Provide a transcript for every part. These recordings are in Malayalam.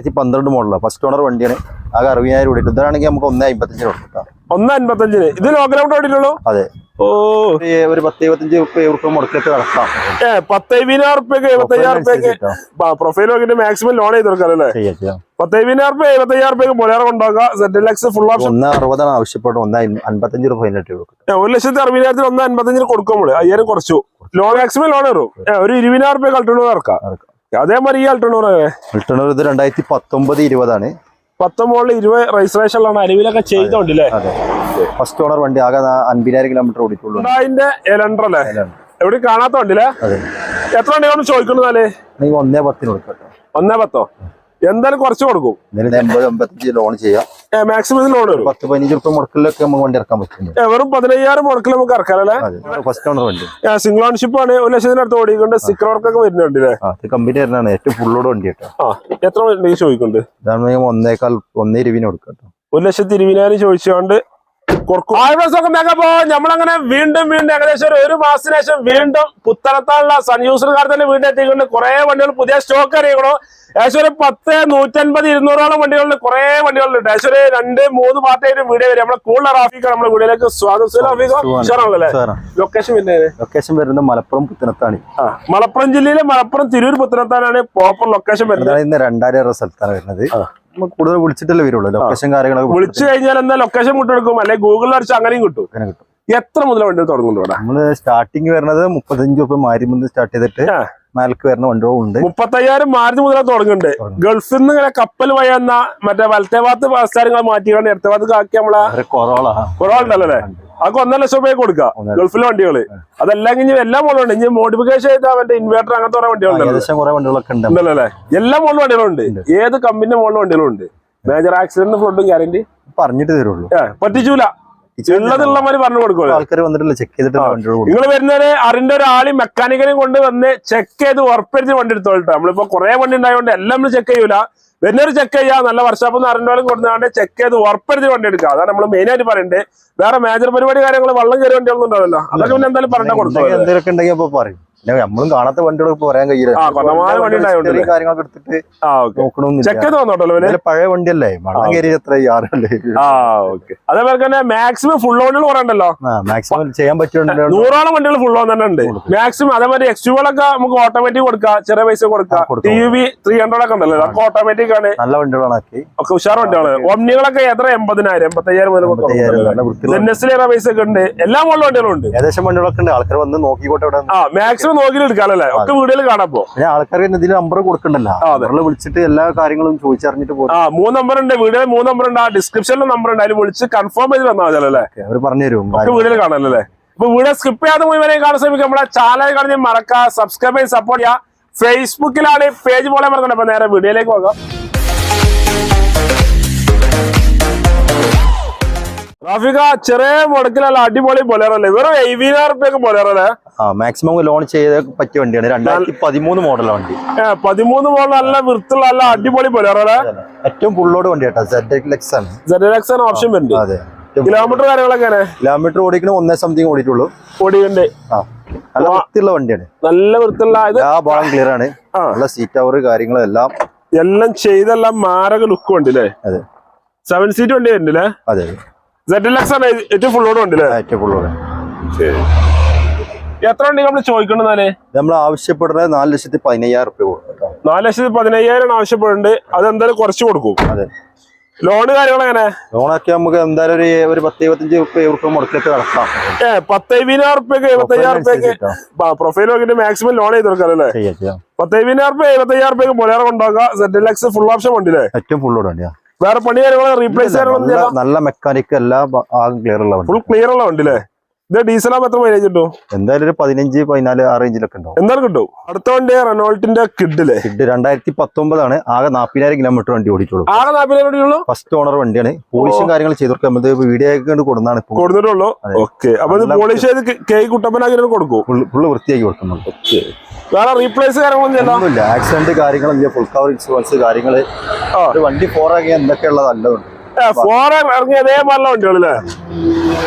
രണ്ടായിരത്തി പന്ത്രണ്ട് മോഡലാണ് ഫസ്റ്റ് ഓണർ വണ്ടിയാണ്. ആകെ അറുപതിനായിരം രൂപ ഇതാണെങ്കിൽ നമുക്ക് ഒന്നേ അമ്പത്തഞ്ചിന് കൊടുക്കാം ഒന്ന് അൻപത്തഞ്ചിന്. ഇത് ലോക്കലൗണ്ട് ഓടിയിട്ടുള്ളൂ? അതെ. ഓ. ഒരു പത്ത് ഇരുപത്തഞ്ച് റുപ്യ മുടക്കിട്ട് നടത്താം ഏ പത്തയ്യായിരം റുപ്യക്ക് എഴുപത്തയ്യായിരം റുപ്യക്ക് പ്രൊഫൈൽ നോക്കിട്ട് മാക്സിമം ലോൺ ചെയ്ത് കൊടുക്കാം അല്ലേ പത്തയ്യായിരം റുപ്യ എഴുപത്തയ്യായിരം റുപ്യക്ക് ബൊലേറോ കൊണ്ടാക്കുക സെഡ് ലക്സ് ഫുൾ ഓപ്ഷൻ ഒന്ന് അറുപതാണ് ആവശ്യപ്പെടും ഒന്ന് അൻപത്തഞ്ച് രൂപ കൊടുക്കും. ഒരു ലക്ഷത്തി അറുപതിനായിരത്തിന് ഒന്ന് അൻപത്തഞ്ചിന് കൊടുക്കുമ്പോൾ അയ്യായിരം കുറച്ചു. ലോൺ മാക്സിമം ലോൺ വരും. ഒരു ഇരുപതിനായിരം റുപ്യ അൾട്ടണൂർ ഇറക്കാം അതേമാതിരി ഈ അൾട്ടണൂർ അൾട്ടണൂർ ഇത് രണ്ടായിരത്തി പത്തൊമ്പത് ഇരുപതാണ് പത്തൊമ്പതിൽ ഇരുപത് രജിസ്ട്രേഷനിലാണ് അനുവിലൊക്കെ ചെയ്തോണ്ട് അതെ. ഫസ്റ്റ് ഓണർ വണ്ടി ആകെ അൻപതിനായിരം കിലോമീറ്റർ ഓടിയിട്ടുള്ളൂ. അതിന്റെ എലണ്ടർ അല്ലേ. എവിടെ കാണാത്തോണ്ടില്ലേ? അതെ. എത്ര വണ്ടിയാണ് ചോദിക്കുന്നതാലേ നിങ്ങൾ ഒന്നേ പത്തിന് കൊടുക്കട്ടോ ഒന്നേ പത്തോ? എന്തായാലും കുറച്ച് കൊടുക്കും. എൺപത് എൺപത്തഞ്ച് ലോൺ ചെയ്യാം. മാക്സിമം ലോൺ വരും. പത്ത് പതിനഞ്ച് റുപ്യ മുടക്കിലൊക്കെ നമുക്ക് വണ്ടി ഇറക്കാൻ പറ്റും വെറും പതിനയ്യായിരം മുടക്കിൽ നമുക്ക് ഇറക്കാനല്ലേ അതെ ഫസ്റ്റ് ഓണർ വണ്ടി. സിംഗിൾ ഓൺഷിപ്പ് ആണ്. ഒരു ലക്ഷത്തിനടുത്ത് ഓടിക്കൊണ്ട് സ്റ്റിക്കർ വർക്കൊക്കെ വരുന്നുണ്ട് കമ്പനി വരുന്നതാണ്. ഏറ്റവും ഫുള്ളോട് വണ്ടി കേട്ടോ. എത്ര വണ്ടി ചോദിക്കുന്നുണ്ട്? ഇതാണ് ഒന്നേക്കാൽ ഒന്നേ ഇരുവിനെ കൊടുക്കാം ഒരു ലക്ഷത്തി ഇരുപതിനായിരം ചോദിച്ചുകൊണ്ട് മേക്കപ്പോ നമ്മളങ്ങനെ വീണ്ടും വീണ്ടും ഏകദേശം ഒരു ഒരു മാസത്തിന് ശേഷം വീണ്ടും പുത്തനത്താനുള്ള സൺയൂസർകാർ തന്നെ വീണ്ടും എത്തിക്കൊണ്ട് കുറെ വണ്ടികൾ പുതിയ സ്റ്റോക്ക് അറിയിക്കണോ ഏകദേശം ഒരു പത്ത് നൂറ്റൻപത് ഇരുന്നൂറോളം വണ്ടികളിൽ കുറെ വണ്ടികളുണ്ട്. ഏകദേശം ഒരു രണ്ട് മൂന്ന് പാർട്ടിയായിട്ട് വീഡിയോ വരും. നമ്മുടെ കൂടുതൽ റാഫിക്ക് നമ്മുടെ വീഡിയോയിലേക്ക് സ്വാഗതം. ലൊക്കേഷൻ പിന്നെ ലൊക്കേഷൻ വരുന്നത് മലപ്പുറം പുത്തനത്താണ്. മലപ്പുറം ജില്ലയിലെ മലപ്പുറം തിരൂർ പുത്തനത്താനാണ് പ്രോപ്പർ ലൊക്കേഷൻ വരുന്നത്. രണ്ടായിരം സ്ഥലത്താണ് വരുന്നത്. കൂടുതൽ വിളിച്ചിട്ടല്ലേ വരുള്ളൂ. ലൊക്കേഷൻ കാര്യങ്ങളൊക്കെ വിളിച്ചു കഴിഞ്ഞാൽ എന്താ ലൊക്കേഷൻ വിട്ടെടുക്കും. അല്ലെങ്കിൽ ഗൂഗിളിൽ അടിച്ച് അങ്ങനെയും കിട്ടും. അങ്ങനെ കിട്ടും. എത്ര മുതൽ വണ്ടി തുടങ്ങുന്നുണ്ട് നമ്മൾ സ്റ്റാർട്ടിങ് വരുന്നത് മുപ്പത്തഞ്ച് രൂപ മാരിമുന്ന് സ്റ്റാർട്ട് ചെയ്തിട്ട്. മേലേക്ക് വരുന്ന വണ്ടികളുണ്ട്. മുപ്പത്തയ്യായിരം മാരുതി മുതലേ തുടങ്ങുന്നുണ്ട്. ഗൾഫിൽ നിന്ന് ഇങ്ങനെ കപ്പൽ വഴിയെന്ന മറ്റേ വലത്തെ ഭാഗത്ത് സ്ഥലങ്ങൾ മാറ്റിയാണ് ഇടത്തെ ഭാഗത്ത് ആക്കി നമ്മളെ കൊറോള. കൊറോള ഉണ്ടല്ലോ അല്ലേ? അതൊക്കെ ഒന്നര ലക്ഷം രൂപ കൊടുക്കാം ഗൾഫിലെ വണ്ടികൾ. അതെല്ലാം കഴിഞ്ഞ് എല്ലാ മോഡലും ഇനി മോഡിഫിക്കേഷൻ ചെയ്താൽ അവന്റെ ഇൻവേർട്ടർ അങ്ങനത്തെ കുറെ ഉണ്ട്. ഉണ്ടല്ലോ എല്ലാ മോഡലും വണ്ടികളുണ്ട്. ഏത് കമ്പനിന്റെ മോഡലും വണ്ടികളുണ്ട്? മേജർ ആക്സിഡന്റ് ഫ്ലഡും ഗ്യാരണ്ടി പറഞ്ഞിട്ട് തരുള്ളൂ. പറ്റിച്ചൂല. ഉള്ളതുള്ള മാതിരി പറഞ്ഞു കൊടുക്കുള്ളൂ ആൾക്കാർ വന്നിട്ടില്ല ചെക്ക് ചെയ്തിട്ട് നിങ്ങൾ വരുന്നവരെ അറിന്റെ ഒരാളി മെക്കാനിക്കലും കൊണ്ട് വന്ന് ചെക്ക് ചെയ്ത് ഉറപ്പിച്ച് വണ്ടി എടുത്തോളട്ടോ നമ്മളിപ്പോ കുറെ വണ്ടി ഉണ്ടായതുകൊണ്ട് എല്ലാം നമ്മൾ ചെക്ക് ചെയ്യൂല. വരുന്നവര് ചെക്ക് ചെയ്യാ. നല്ല വർഷാപ്പ് അറിഞ്ഞാലും കൊടുത്താണ്ട് ചെക്ക് ചെയ്ത് ഉറപ്പെടുത്തി വണ്ടി എടുക്കുക അതാണ് നമ്മൾ മെയിൻ ആയിട്ട് പറയണ്ടേ. വേറെ മേജർ പരിപാടി കാര്യങ്ങൾ വള്ളം കയറി വണ്ടികളൊന്നും ഉണ്ടാവില്ല അതൊക്കെ പിന്നെ എന്തായാലും പറഞ്ഞാൽ കൊടുക്കും എന്തെങ്കിലും പറയും. പിന്നെ നമ്മളും കാണാത്ത വണ്ടികൾ പറയാൻ കഴിയില്ല. കാര്യങ്ങളൊക്കെ എടുത്തിട്ട് നോക്കണമെന്നില്ല പഴയ വണ്ടിയല്ലേ? മണം കയറി എത്ര? ആറല്ലേ അതേപോലെ തന്നെ മാക്സിമം ഫുൾ ഓണുകൾ പറയണ്ടല്ലോ മാക്സിമം ചെയ്യാൻ പറ്റുന്നുണ്ട് നൂറോളം വണ്ടികൾ ഫുൾ ഓൺ തന്നെ ഉണ്ട്. മാക്സിമം അതേപോലെ എക്സ്റ്റുകളൊക്കെ നമുക്ക് ഓട്ടോമാറ്റിക് കൊടുക്കാം. ചെറിയ പൈസ കൊടുക്കാം. ടി വി ത്രീ ഹൺഡ്രഡ് ഒക്കെ ഉണ്ടല്ലോ. അതൊക്കെ ഓട്ടോമാറ്റിക് ആണ്. നല്ല വണ്ടികളാണ് ഒക്കെ ഉഷാർ വണ്ടികളാണ്. ഒമ്നികളൊക്കെ എത്ര? എൺപതിനായിരം എൺപത്തയ്യായിരം മുതൽ എൻ എസ് പൈസ ഒക്കെ ഉണ്ട്. എല്ലാ മോഡലും വണ്ടികളും ഉണ്ട്. ഏകദേശം വണ്ടികളൊക്കെ ഉണ്ട്. ആൾക്കാർ വന്ന് നോക്കിക്കോട്ടെ ഇവിടെ ആ മാക്സിമം നോക്കി എടുക്കാമല്ലേ ഒക്കെ വീടുകളിൽ കാണാപ്പോ പിന്നെ ആൾക്കാർ ഇതിൽ നമ്പർ കൊടുക്കണ്ടല്ലോ. വിളിച്ചിട്ട് എല്ലാ കാര്യങ്ങളും ചോദിച്ചറിഞ്ഞിട്ട് പോകും ആ മൂന്ന് നമ്പർ ഉണ്ട്. വീടുകളിൽ മൂന്ന് നമ്പർ ഉണ്ട്. ആ ഡിസ്ക്രിപ്ഷനിൽ നമ്പർ ഉണ്ട്. അതിൽ വിളിച്ച് കൺഫേം ചെയ്ത് വന്നാൽ മതിയല്ലേ അവർ പറഞ്ഞു തരും ഒക്കെ വീഡിയോയിൽ കാണാനല്ലേ? അപ്പൊ വീഡിയോ സ്കിപ്പ് ചെയ്യാതെ മുഴുവനെ കാണാൻ ശ്രമിക്കുക. നമ്മളെ ചാനൽ കാണി മറക്കുക സബ്സ്ക്രൈബ് ചെയ്ത് സപ്പോർട്ട് ചെയ്യുക. ഫേസ്ബുക്കിലാണ് പേജ് പോലെ പറഞ്ഞത്. അപ്പൊ നേരെ വീഡിയോയിലേക്ക് പോകാം. റാഫിക ചെറിയ മുടക്കിലല്ല അടിപൊളി ബൊലേറല്ലേ? വെറും എഴുപതിനായിരം റുപ്യൊക്കെ ബൊലേറല്ലേ? മാക്സിമം ലോൺ ചെയ്ത പറ്റിയ വണ്ടിയാണ്. രണ്ടായിരത്തി പതിമൂന്ന് മോഡൽ വണ്ടി. പതിമൂന്ന് മോഡൽ നല്ല വൃത്തിയുള്ള നല്ല അടിപൊളി ബൊലേറല്ലേ? ഏറ്റവും ഫുള്ളോട് വണ്ടി കേട്ടോ സെഡ് എക്സ് ആണ്. ഓപ്ഷൻ വരുന്നുണ്ട് അതെ. കിലോമീറ്റർ കാര്യങ്ങളൊക്കെ കിലോമീറ്റർ ഓടിക്കണ ഒന്നേ സംതിങ് ഓടിയിട്ടുള്ളൂ. ഓടിയുണ്ട് നല്ല വൃത്തിയുള്ള വണ്ടിയാണ്. നല്ല വൃത്തിയുള്ള എല്ലാ ഭാഗം ക്ലിയർ ആണ്. നല്ല സീറ്റ് അവർ കാര്യങ്ങളും എല്ലാം ചെയ്തെല്ലാം മാരക ലുക്ക് ഉണ്ട് അല്ലേ അതെ. സെവൻ സീറ്റ് വണ്ടി വരുന്നുണ്ട് അതെ ആണ് ഏറ്റവും ഫുള്ളോട് ഉണ്ട് ഏറ്റവും ഫുള്ളോട് എത്ര വണ്ടി നമ്മൾ ചോദിക്കണ്ടെന്നാലേ നമ്മൾ ആവശ്യപ്പെടുന്നത് നാല് ലക്ഷത്തി പതിനയ്യായിരം റുപ്യ കൊടുക്കും നാല് ലക്ഷത്തി പതിനയ്യായിരം ആവശ്യപ്പെടുന്നുണ്ട്. അത് എന്തായാലും കുറച്ച് കൊടുക്കും. അതെ. ലോണ് കാര്യങ്ങൾ എങ്ങനെ? ലോണൊക്കെ നമുക്ക് എന്തായാലും ഒരു ഒരു പത്ത് ഇരുപത്തഞ്ച് റുപ്യ മുടക്കിലൊക്കെ നടക്കാം. ഏ പത്തയ്യായിരം റുപ്യക്ക് എഴുപത്തയ്യായിരം റുപ്യക്ക് പ്രൊഫൈൽ നോക്കിട്ട് മാക്സിമം ലോൺ ചെയ്ത് കൊടുക്കാം അല്ലേ? പത്തയ്യായിരം റുപ്യ എഴുപത്തയ്യായിരം റുപ്യക്ക് ബൊലേറോ കൊണ്ടാക്കുക സെറ്റിലക്സ് ഫുൾ ഓപ്ഷൻ വണ്ടിയില്ലേ ഏറ്റവും ഫുൾ വണ്ടിയാ. വേറെ പണി കാര്യങ്ങൾ റീപ്ലേസ് ചെയ്യാനുള്ള നല്ല മെക്കാനിക് എല്ലാ ക്ലിയർ ഉള്ള വണ്ടി. ഫുൾ ക്ലിയർ ഉള്ള വണ്ടിയില്ലേ? ഇത് ഡീസലാകുമ്പോൾ എത്ര മൈലേജ് ഉണ്ടോ എന്തായാലും ഒരു പതിനഞ്ച് പതിനാല് ആ റേഞ്ചിലൊക്കെ ഉണ്ടാവും. എന്തായാലും കിട്ടും. അടുത്ത വണ്ടി റെനോൾട്ടിന്റെ കിഡില്ലേ കിഡ് രണ്ടായിരത്തി പത്തൊമ്പതാണ് ആകെ നാൽപ്പതിനായിരം കിലോമീറ്റർ വണ്ടി ഓടിച്ചോളൂ ആകെ നാൽപ്പതിനായിരം ഉള്ളൂ ഫസ്റ്റ് ഓണർ വണ്ടിയാണ്. പോളിഷും കാര്യങ്ങൾ ചെയ്തു കൊടുക്കാൻ നമ്മൾ വീഡിയോ കൊണ്ട് കൊടുന്നാണ് കൊടുത്തിട്ടുള്ളൂ? ഓക്കെ അപ്പൊ ഇത് പോളിഷ് ചെയ്ത് കെ കുട്ടപ്പനാക്കി കൊടുക്കും. ഫുള്ള് വൃത്തിയാക്കി കൊടുക്കുന്നുണ്ട്. വേറെ റീപ്ലേസ് കാര്യങ്ങളൊന്നും ആക്സിഡന്റ് കാര്യങ്ങളൊന്നും ഫുൾ കവർ ഇൻഷുറൻസ് കാര്യങ്ങൾ. വണ്ടി പോറാക്കിയാൽ വണ്ടി നല്ലതുണ്ട്. എന്തൊക്കെയുള്ളത് ഇറങ്ങി അതേപോലെ വണ്ടികളല്ലേ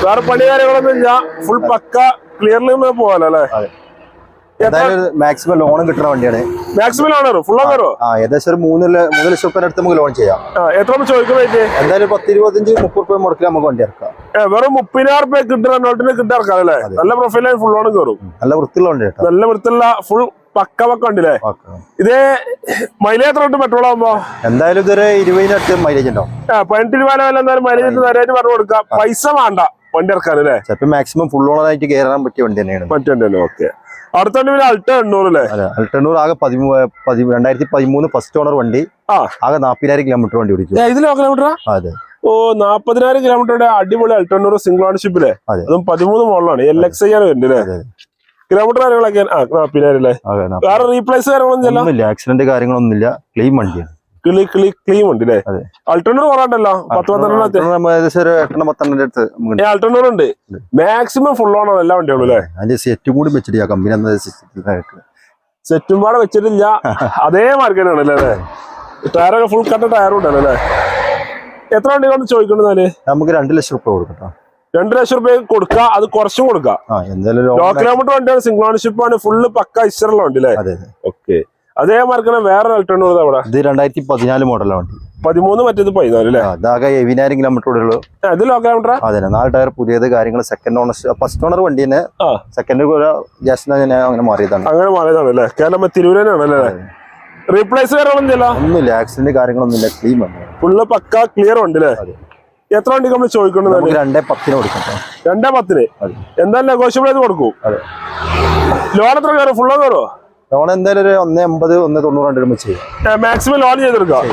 വേറെ പണി കാര്യങ്ങളൊന്നും ഇല്ല. ഫുൾ പക്ക ക്ലിയർലി പോകാലോ അല്ലേ? മാക്സിമം ലോണും കിട്ടുന്ന വണ്ടിയാണ്. മാക്സിമം ലോൺ ഫുൾ ഓൺ ആ ഏകദേശം ഒരു മൂന്ന് മൂന്ന് ലക്ഷം റുപ്യ അടുത്ത് നമുക്ക് ലോൺ ചെയ്യാം. എത്ര ചോദിക്കുന്നത് എന്തായാലും പത്ത് ഇരുപത്തഞ്ച് മുപ്പത് റുപ്യ മുടക്കി നമുക്ക് വണ്ടി ഇറക്കാം. വെറും മുപ്പതിനായിരം രൂപ കിട്ടുന്ന നോട്ടിന് കിട്ടാർക്കാം അല്ലേ? നല്ല പ്രൊഫൈലായി ഫുൾ ലോൺ കയറും നല്ല വൃത്തിയുള്ള വണ്ടി നല്ല വൃത്തിയുള്ള ഫുൾ പക്ക പക്ക ഉണ്ടല്ലേ. ഇത് മൈലേജ് എത്ര ഉണ്ട് പെട്രോൾ ആകുമ്പോ എന്തായാലും ഇതൊരു ഇരുപതിനടുത്ത് മൈലേജ് ഉണ്ടോ? പതിനെട്ട് രൂപ എന്തായാലും മൈലേജ് നേരായിട്ട് പറഞ്ഞു കൊടുക്കാം. പൈസ വേണ്ട വണ്ടി ഇറക്കാൻ അല്ലേ? ചിലപ്പോൾ മാക്സിമം ഫുൾ ഓണറായിട്ട് കയറാൻ പറ്റിയ വണ്ടി തന്നെയാണ്. മറ്റേ ഓക്കെ അടുത്ത വണ്ടി പിന്നെ അൾട്ട എണ്ണൂറ് അല്ലേ? അൾട്ട എണ്ണൂറ് ആകെ പതിമൂന്ന് രണ്ടായിരത്തി പതിമൂന്ന് ഫസ്റ്റ് ഓണർ വണ്ടി. ആകെ നാൽപ്പതിനായിരം കിലോമീറ്റർ വണ്ടി ഓടിച്ചു ഏ, ഇതിലോ കിലോമീറ്റർ അതെ. ഓ നാപ്പതിനായിരം കിലോമീറ്ററുടെ അടിപൊളി അൾട്ടണ്ണൂറ് സിംഗിൾ ഓണർഷിപ്പിലെ അതെ. അതും പതിമൂന്ന് മോഡലാണ് എൽ എക്സ് ഐ ആണ് വരുന്നത് അതെ. കിലോമീറ്റർ കാര്യങ്ങളൊക്കെ ആ നാപ്പതിനായിരം അല്ലേ വേറെ റീപ്ലേസ് കാര്യങ്ങളൊന്നും ഇല്ല? ആക്സിഡന്റ് കാര്യങ്ങളൊന്നുമില്ല. ക്ലീൻ വണ്ടിയാണ്. കിളി ക്ലീം ഉണ്ട് അല്ലേ? പത്ത് പന്ത്രണ്ടെണ്ണത്തെ ഉണ്ട്. മാക്സിമം ഫുൾ ഓൺ ആണ് എല്ലാ വണ്ടികളും അല്ലേ? അതിന്റെ സെറ്റും കൂടി വെച്ചിട്ട് കമ്പനി എന്താ സെറ്റും പാടെ വെച്ചിട്ടില്ല. അതേ മാർക്കറ്റ് ആണല്ലേ അല്ലേ ടയറൊക്കെ ഫുൾ കട്ട ടയറും ഉണ്ടല്ലോ അല്ലേ? എത്ര കൊണ്ട് ചോദിക്കുന്നത് നമുക്ക് രണ്ട് ലക്ഷം റുപ്യ കൊടുക്കട്ടോ രണ്ട് ലക്ഷം റുപ്യ കൊടുക്കുക അത് കുറച്ചും കൊടുക്കുക ലോ കിലോമീറ്റർ വണ്ടിയാണ് സിംഗിൾ ഓണർഷിപ്പ് ആണ് ഫുള്ള് പക്ക ഇസ്റ്ററുള്ള വണ്ടി അല്ലേ? ഓക്കെ അതേ. മാർക്കറ്റ് വേറെ അൾട്ടണ്ണൂർ അവിടെ? ഇത് രണ്ടായിരത്തി പതിനാല് മോഡലാണ് വണ്ടി. പതിമൂന്ന് മറ്റേത് പതിനാല് അല്ലേ? എഴുപതിനായിരം കിലോമീറ്റർ ഉള്ളൂ. ഇത് ലോ കിലോമീറ്റർ അതെ നാല് ടയർ പുതിയത് കാര്യങ്ങൾ സെക്കൻഡ് ഓണർ ഫസ്റ്റ് ഓണർ വണ്ടി തന്നെ. സെക്കൻഡ് അങ്ങനെ മാറിയതാണ്. അങ്ങനെ മാറിയതാണ് അല്ലേ? കേരളം തിരുവനന്തപുരം അല്ലേ? റീപ്ലേസ് കാര്യങ്ങളൊന്നും ചെയ്യല ഒന്നുമില്ല ആക്സിഡന്റ് കാര്യങ്ങളൊന്നുമില്ല ക്ലീൻ ഫുള്ള് പക്ക ക്ലിയർ ഉണ്ട് അല്ലേ. എത്ര വണ്ടി നമ്മൾ ചോദിക്കുന്നത് രണ്ടേ പത്തിന് കൊടുക്കും രണ്ടേ പത്തിന്. എന്തായാലും നെഗോഷ്യബിൾ ചെയ്ത് കൊടുക്കും. അതെ. ലോൺ എത്ര കയറും? ഫുള്ള് കയറുമോ ലോൺ എന്തായാലും ഒരു ഒന്ന് എൺപത് ഒന്ന് തൊണ്ണൂറ് രണ്ട് രൂപ ചെയ്യും. മാക്സിമം ലോൺ ചെയ്തെടുക്കാം.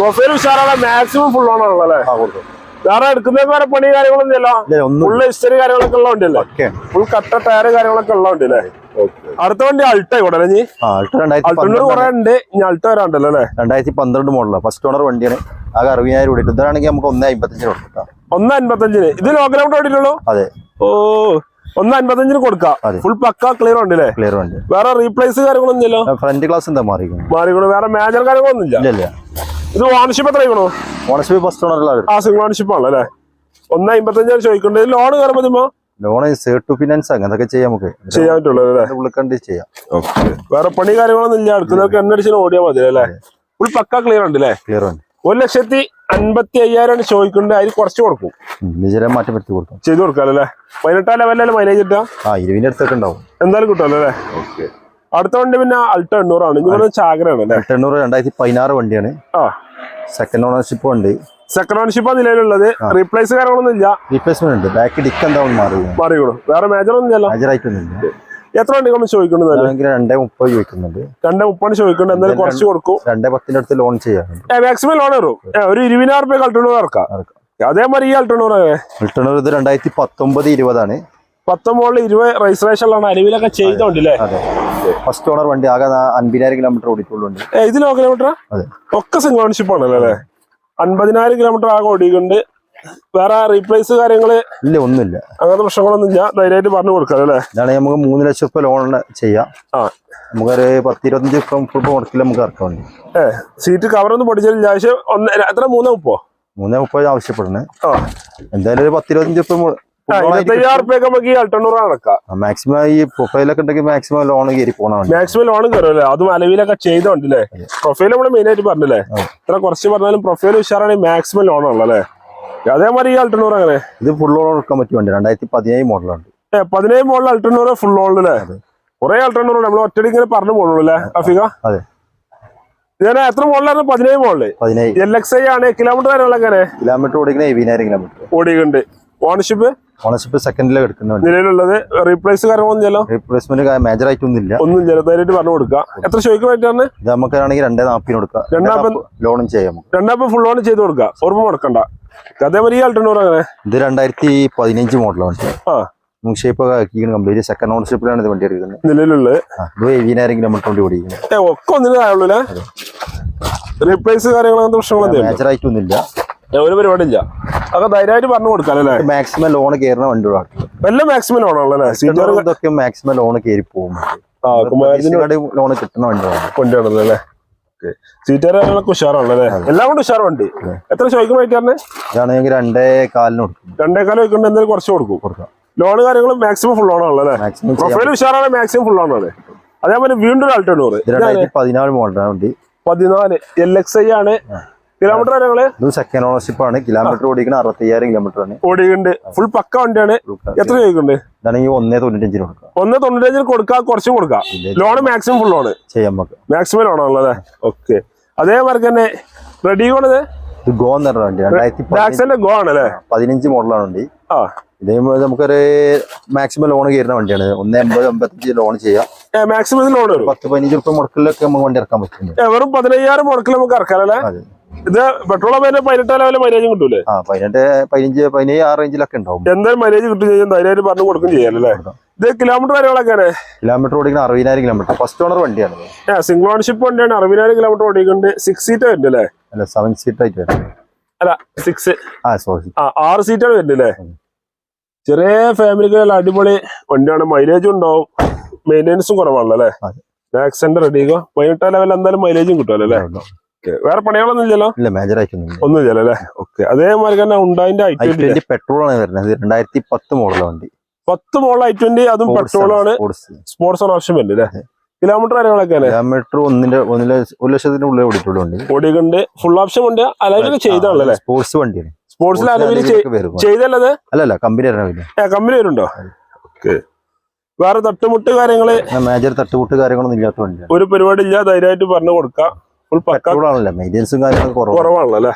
പ്രൊഫൈൽ ഉഷാറാണ്. മാക്സിമം ഫുൾ ലോൺ ആണല്ലോ അല്ലേ? ആ കൊടുക്കും. വേറെ എടുക്കുന്നതെന്ന് വേറെ പണി കാര്യങ്ങളൊന്നുമില്ല ഫുൾ ഹിസ്റ്ററി കാര്യങ്ങളൊക്കെ ഉള്ള വണ്ടിയല്ലേ? ഒക്കെ ഫുൾ കട്ട ടയർ കാര്യങ്ങളൊക്കെ ഉള്ള വണ്ടിയല്ലേ? അടുത്ത വണ്ടി അൾട്ട ഇവിടെ നീ ആ അൾട്ടോ രണ്ടായിരത്തി അൾട്ടോണ്ട് കുറെ ഉണ്ട് ഇനി അൾട്ട വരാണ്ടല്ലോ അല്ലേ? രണ്ടായിരത്തി പന്ത്രണ്ട് മോഡലാണ് ഫസ്റ്റ് ഓണർ വണ്ടിയാണ്. ആകെ അറുപതിനായിരം കൂടി ഇതാണെങ്കിൽ നമുക്ക് ഒന്ന് അമ്പത്തഞ്ചിന് കൊടുക്കാം ഒന്ന് അമ്പത്തഞ്ചിന് ഇത് ലോക്ക് കിലോമീറ്റർ ഓടിയിട്ടുള്ളൂ? അതെ. ഓ ഒന്ന് അമ്പത്തഞ്ചിന് കൊടുക്കാം. അതെ. ഫുൾ പക്ക ക്ലിയർ ഉണ്ട് അല്ലേ ക്ലിയർ ഉണ്ട് വേറെ റീപ്ലേസ് കാര്യങ്ങളൊന്നും ഇല്ലല്ലോ? ഫ്രണ്ട് ഗ്ലാസ് എന്താ മാറി മാറി വേറെ മേജർ കാര്യങ്ങളൊന്നും ഇല്ല. ഇല്ല ഇല്ല. ഇത് ഓണർഷിപ്പ് എത്ര ആയിക്കണോ? ഓണർഷിപ്പ് ഫസ്റ്റ് ഓണർ ആ സിംഗിൾ ഓണർഷിപ്പ് ആണല്ലോ അല്ലേ? ഒന്ന് അമ്പത്തഞ്ചാണ് ചോദിക്കുന്നത് ലോൺ കയറുമ്പോ ഇതിപ്പോ ലോൺ സേർട്ട് ഫിനാൻസ് അങ്ങനെയൊക്കെ ചെയ്യാം നമുക്ക്. ചെയ്യാൻ പറ്റുള്ളൂ ചെയ്യാം. വേറെ പണി കാര്യങ്ങളൊന്നും ഇല്ല. അടുത്തതൊക്കെ എണ്ണടിച്ചിന് ഓടിയാൽ മതി അല്ലേ? ഫുൾ പക്ക ക്ലിയർ ഉണ്ട് അല്ലേ? ക്ലിയർ ഉണ്ട്. ഒരു ലക്ഷത്തി അൻപത്തി അയ്യായിരമാണ് ചോദിക്കുന്നത് അതിൽ കുറച്ച് കൊടുക്കും. മാറ്റി പറ്റി കൊടുക്കാം. ചെയ്ത് കൊടുക്കാം അല്ലേ? പതിനെട്ടാം ലെവലിലെ മൈലേജ് കിട്ടാം ആ ഇരുപതിന്റെ അടുത്തൊക്കെ ഉണ്ടാവും. എന്തായാലും കിട്ടുമല്ലോ അല്ലേ? അടുത്ത വണ്ടി പിന്നെ അൾട്ടോ എണ്ണൂറാണ്. പറഞ്ഞ ചാകരയാണ് അല്ലേ? എണ്ണൂറ് രണ്ടായിരത്തി പതിനാറ് വണ്ടിയാണ്. ആ. സെക്കൻഡ് ഓണർഷിപ്പ് വണ്ടി. സെക്കൻഡ് ഓണർഷിപ്പ് നിലവിലുള്ളത്. റീപ്ലേസ് കാര്യങ്ങളൊന്നും ഇല്ല റീപ്ലേസ്മെന്റ് ഉണ്ട്. ബാക്ക് ഡിക്ക് എന്താ മാറി മാറിയോളൂ വേറെ മേജർ ഒന്നും ഇല്ല മേജർ ആയിട്ടൊന്നും എത്ര വണ്ടി നമ്മൾ ചോദിക്കുന്നത് രണ്ടേ മുപ്പത് ചോദിക്കുന്നുണ്ട്. രണ്ടേ മുപ്പാണ് ചോദിക്കുന്നത് എന്തായാലും കുറച്ച് കൊടുക്കും. രണ്ടേ പത്തിന്റെ അടുത്ത് ലോൺ ചെയ്യാം മാക്സിമം ലോൺ വരും ഒരു ഇരുപതിനായിരം റുപ്യ അൾട്ടണൂർ ഇറക്കാം അതേമാതിരി ഈ അൾട്ടണ്ണൂർ അൾട്ടണൂർ ഇത് രണ്ടായിരത്തി പത്തൊമ്പത് ഇരുപതാണ്. പത്തൊമ്പതിൽ ഇരുപത് രജിസ്ട്രേഷനിലാണ് അരുവിലൊക്കെ ചെയ്തോണ്ടല്ലേ? ഫസ്റ്റ് ഓണർ വണ്ടി ആകെ അൻപതിനായിരം കിലോമീറ്റർ ഓടിയിട്ടുള്ളുണ്ട്. ഏ, ഇത് ലോ കിലോമീറ്റർ അതെ. ഒക്കെ സിംഗിൾ ഓണർഷിപ്പ് ആണല്ലോ അല്ലേ? അൻപതിനായിരം കിലോമീറ്റർ ആകെ ഓടിയിട്ടുണ്ട്. വേറെ റീപ്ലേസ് കാര്യങ്ങൾ ഇല്ല ഒന്നുമില്ല. അങ്ങനത്തെ പ്രശ്നങ്ങളൊന്നും ഇല്ല. ധൈര്യമായിട്ട് പറഞ്ഞു കൊടുക്കാം അല്ലേ? ഇതാണെങ്കിൽ നമുക്ക് മൂന്ന് ലക്ഷം രൂപ ലോൺ ചെയ്യാം. ആ. നമുക്കൊരു പത്ത് ഇരുപത്തഞ്ച് ഫുൾ മുടക്കില്ല നമുക്ക് ഇറക്കാൻ വേണ്ടി. ഏ സീറ്റ് കവറൊന്നും പൊടിച്ചില്ല ഞാൻ ഒന്ന് എത്ര മൂന്നേ മുപ്പോ മൂന്നേ മുപ്പത് ആവശ്യപ്പെടുന്നത് ആ. എന്തായാലും ഒരു പത്ത് ഇരുപത്തഞ്ച് ഇരുപത്തയ്യായിരം റുപ്യൊക്കെ നമുക്ക് ഈ അൾട്ടണ്ണൂർ അടക്കാം മാക്സിമം ഈ പ്രൊഫൈലൊക്കെ ഉണ്ടെങ്കിൽ മാക്സിമം ലോൺ കയറി പോകണം മാക്സിമം ലോൺ കയറുമല്ലേ അതും അലവിലൊക്കെ ചെയ്തോണ്ടല്ലേ പ്രൊഫൈൽ നമ്മൾ മെയിൻ ആയിട്ട് പറഞ്ഞല്ലേ? ഇത്ര കുറച്ച് പറഞ്ഞാലും പ്രൊഫൈൽ ഉഷാറാണെങ്കിൽ മാക്സിമം ലോൺ ഉള്ളല്ലേ അതേമാതിരി ഈ അൾട്ടണ്ണൂർ അങ്ങനെ ഇത് ഫുൾ ലോൺ എടുക്കാൻ പറ്റിയ വണ്ടി. രണ്ടായിരത്തി പതിനേഴ് മോഡലാണ് ഏ പതിനേഴ് മോളിൽ അൾട്ടണ്ണൂർ ഫുൾ ഓൾഡല്ലേ കുറെ അൾട്ടണ്ണൂർ നമ്മൾ ഒറ്റടി ഇങ്ങനെ പറഞ്ഞു അല്ലേ അഫിക അതെ. എത്ര മോളിലായിരുന്നു പതിനേഴ് മോളിൽ പതിനേഴ്. എൽ എക്സ് ഐ ആണ് കിലോമീറ്റർ കിലോമീറ്റർ ഓണർഷിപ്പ് ഓണർഷിപ്പ് സെക്കൻഡിലെ നിലവിലുള്ളത് റീപ്ലേസ് ചെയ്യലോ റീപ്ലേസ്മെന്റ് മേജർ ആയിട്ടൊന്നുമില്ല ഒന്നും ചെറുതായിട്ട് പറഞ്ഞു കൊടുക്കാം. എത്ര പറ്റാണ് ഇത് നമുക്കാണെങ്കിൽ രണ്ടേ നാപ്പിന് കൊടുക്കാം. രണ്ടാപ്പം? ലോണും ചെയ്യാം. രണ്ടാപ്പം ഫുൾ ലോൺ ചെയ്ത് കൊടുക്കാം ഓർമ്മ മുടക്കണ്ട അതേമാതിരി ഈ അൾട്ടണ്ണൂർ അങ്ങനെ ഇത് രണ്ടായിരത്തി പതിനഞ്ച് മോഡലാണ് ആ. ഷേപ്പ് കംപ്ലീറ്റ് സെക്കൻഡ് ഓണർഷിപ്പിലാണ് ഇത് വണ്ടി എടുക്കുന്നത്. നിലവിലുള്ളത്? ആ, ഇത് എഴുപതിനായിരം കിലോമീറ്റർ വണ്ടി ഓടിക്കുന്നത് ഏ ഒക്കെ ഒന്നിനും ആയുള്ളൂ റീപ്ലേസ് കാര്യങ്ങൾ അങ്ങനത്തെ പ്രശ്നങ്ങളൊന്നും. മേജർ ആയിട്ടൊന്നുമില്ല. ഒരു പരിപാടിയില്ല. അതൊക്കെ ധൈര്യമായിട്ട് പറഞ്ഞു കൊടുക്കാം അല്ലേ? മാക്സിമം ലോൺ കയറുന്ന വണ്ടി എല്ലാം മാക്സിമം ലോൺ അല്ലേ? സീറ്റർ ഇതൊക്കെ മാക്സിമം ലോൺ കയറി പോകും. ലോൺ കിട്ടുന്ന വണ്ടി കൊണ്ടുവരണത് അല്ലേ? ഉഷാറാണല്ലോ അല്ലേ? എല്ലാം കൊണ്ട് ഉഷാർ വണ്ടി. എത്ര ചോദിക്കും ഇതാണെങ്കിൽ രണ്ടേ കാലിന് കൊടുക്കും. രണ്ടേക്കാലം വെക്കുന്നുണ്ട് എന്തെങ്കിലും കുറച്ച് കൊടുക്കും. കൊടുക്കാം. ലോൺ കാര്യങ്ങളും മാക്സിമം ഫുൾ ഓണാണല്ലോ അല്ലേ? പ്രൊഫൈൽ ഉഷാറാണ് മാക്സിമം ഫുൾ ഓണാണ് അതേപോലെ വീണ്ടും ഒരു രണ്ടായിരത്തി പതിനാല് മോഡലാണ് വണ്ടി. പതിനാല്. എൽ എക്സ് ഐ ആണ്. കിലോമീറ്റർ ഞങ്ങൾ ഇത് സെക്കൻഡ് ഓണർഷിപ്പ് ആണ്. കിലോമീറ്റർ ഓടിക്കുന്ന അറുപത്തി അയ്യായിരം കിലോമീറ്റർ ആണ്. ഓടിയുണ്ട് ഫുൾ പക്ക വണ്ടിയാണ്. എത്ര ചോദിക്കുന്നുണ്ട്? ഇതാണെങ്കിൽ ഒന്നേ തൊണ്ണൂറ്റഞ്ചിന് കൊടുക്കാം. ഒന്ന് തൊണ്ണൂറ്റഞ്ചിന് കൊടുക്കാം കുറച്ചും കൊടുക്കാം. ലോൺ മാക്സിമം ഫുൾ ലോണ് ചെയ്യാൻ നമുക്ക്. മാക്സിമം ലോണാണല്ലേ ഓക്കെ അതേമാതിരി തന്നെ റെഡി കോണത് ഇത്? ഗോ എന്ന് പറഞ്ഞ വണ്ടി രണ്ടായിരത്തി ഗോ ആണല്ലേ? പതിനഞ്ച് മോഡലാണ് വണ്ടി. ആ. ഇതേപോലെ നമുക്കൊരു മാക്സിമം ലോൺ കയറുന്ന വണ്ടിയാണ്. ഒന്ന് എൺപത് എൺപത്തഞ്ച് ലോൺ ചെയ്യാം. മാക്സിമം ലോൺ പത്ത് പതിനഞ്ച് റുപ്യ മുടക്കിലൊക്കെ നമുക്ക് വണ്ടി ഇറക്കാൻ പറ്റും വെറും പതിനയ്യായിരം മുടക്കിൽ നമുക്ക് ഇറക്കാനല്ലേ അതെ. ഇത് പെട്രോൾ അതിന് പതിനെട്ട് ലെവലിൽ മൈലേജും കിട്ടൂലേ? ആ പതിനെട്ട് പതിനഞ്ച് പതിനേഴ് ആ റേഞ്ചിലൊക്കെ ഉണ്ടാവും. എന്തായാലും മൈലേജ് കിട്ടും ചെയ്യും ധൈര്യമായിട്ട് പറഞ്ഞു കൊടുക്കും ചെയ്യാനല്ലേ ഇത് കിലോമീറ്റർ കാര്യങ്ങളൊക്കെയാണ് കിലോമീറ്റർ ഓടിക്കുന്ന അറുപതിനായിരം കിലോമീറ്റർ ഫസ്റ്റ് ഓണർ വണ്ടിയാണ്. സിംഗിൾ ഓണർഷിപ്പ് വണ്ടിയാണ് അറുപതിനായിരം കിലോമീറ്റർ ഓടിക്കുന്നുണ്ട്. സിക്സ് സീറ്റ് വരുന്നുണ്ട് അല്ലേ? അല്ല സെവൻ സീറ്റ് ആയിട്ട് വരും. അല്ല സിക്സ് ആ സോറി ആ ആറ് സീറ്റാണ് വരുന്നത് അല്ലേ? ചെറിയ ഫാമിലിക്ക് നല്ല അടിപൊളി വണ്ടിയാണ്. മൈലേജും ഉണ്ടാവും. മെയിന്റെനൻസും കുറവാണല്ലോ അല്ലേ? ആക്സിഡന്റ് ആക്സിഡന്റ് റെഡിക്കോ പതിനെട്ടാം ലെവലിൽ എന്തായാലും മൈലേജും കിട്ടുമല്ലോ അല്ലേ? വേറെ പണികളൊന്നും ഇല്ലല്ലോ? ഇല്ല മേജർ ആയിട്ടൊന്നും ഒന്നും ഇല്ലല്ലോ അല്ലേ? ഓക്കെ. അതേമാതിരി തന്നെ ഉണ്ടായിന്റെ ഐ ട്വന്റി പെട്രോൾ ആണ് വരുന്നത്. രണ്ടായിരത്തി പത്ത് മോഡൽ വണ്ടി. പത്ത് മോഡൽ ഐ ട്വന്റി അതും പെട്രോൾ ആണ് സ്പോർട്സ് ആണ് ആവശ്യം വരുന്നത് അല്ലേ? കിലോമീറ്റർ കാര്യങ്ങളൊക്കെ കിലോമീറ്റർ ഒന്നിന്റെ ഒന്നിലെ ഒരു ലക്ഷത്തിന്റെ ഉള്ളിൽ ഓടിയിട്ടുള്ള വണ്ടി. ഓടിക്കുന്നുണ്ട് ഫുൾ ഓപ്ഷൻ ഉണ്ട്. അല്ലെങ്കിൽ ചെയ്താണല്ലേ സ്പോർട്സ് വണ്ടിയാണ്. സ്പോർട്സ് അലവിൽ ചെയ്തല്ലത്? അല്ലല്ല കമ്പനി കമ്പനി വരുന്നുണ്ടോ? ഓക്കെ. വേറെ തട്ടുമുട്ട് കാര്യങ്ങൾ? മേജർ തട്ടുമുട്ട് കാര്യങ്ങളൊന്നും ഇല്ലാത്ത വണ്ടിയാണ്. ഒരു പരിപാടി ഇല്ല. ധൈര്യമായിട്ട് പറഞ്ഞു കൊടുക്കാം. ഫുൾ കാര്യങ്ങളൊക്കെ കുറവാണല്ലോ അല്ലേ?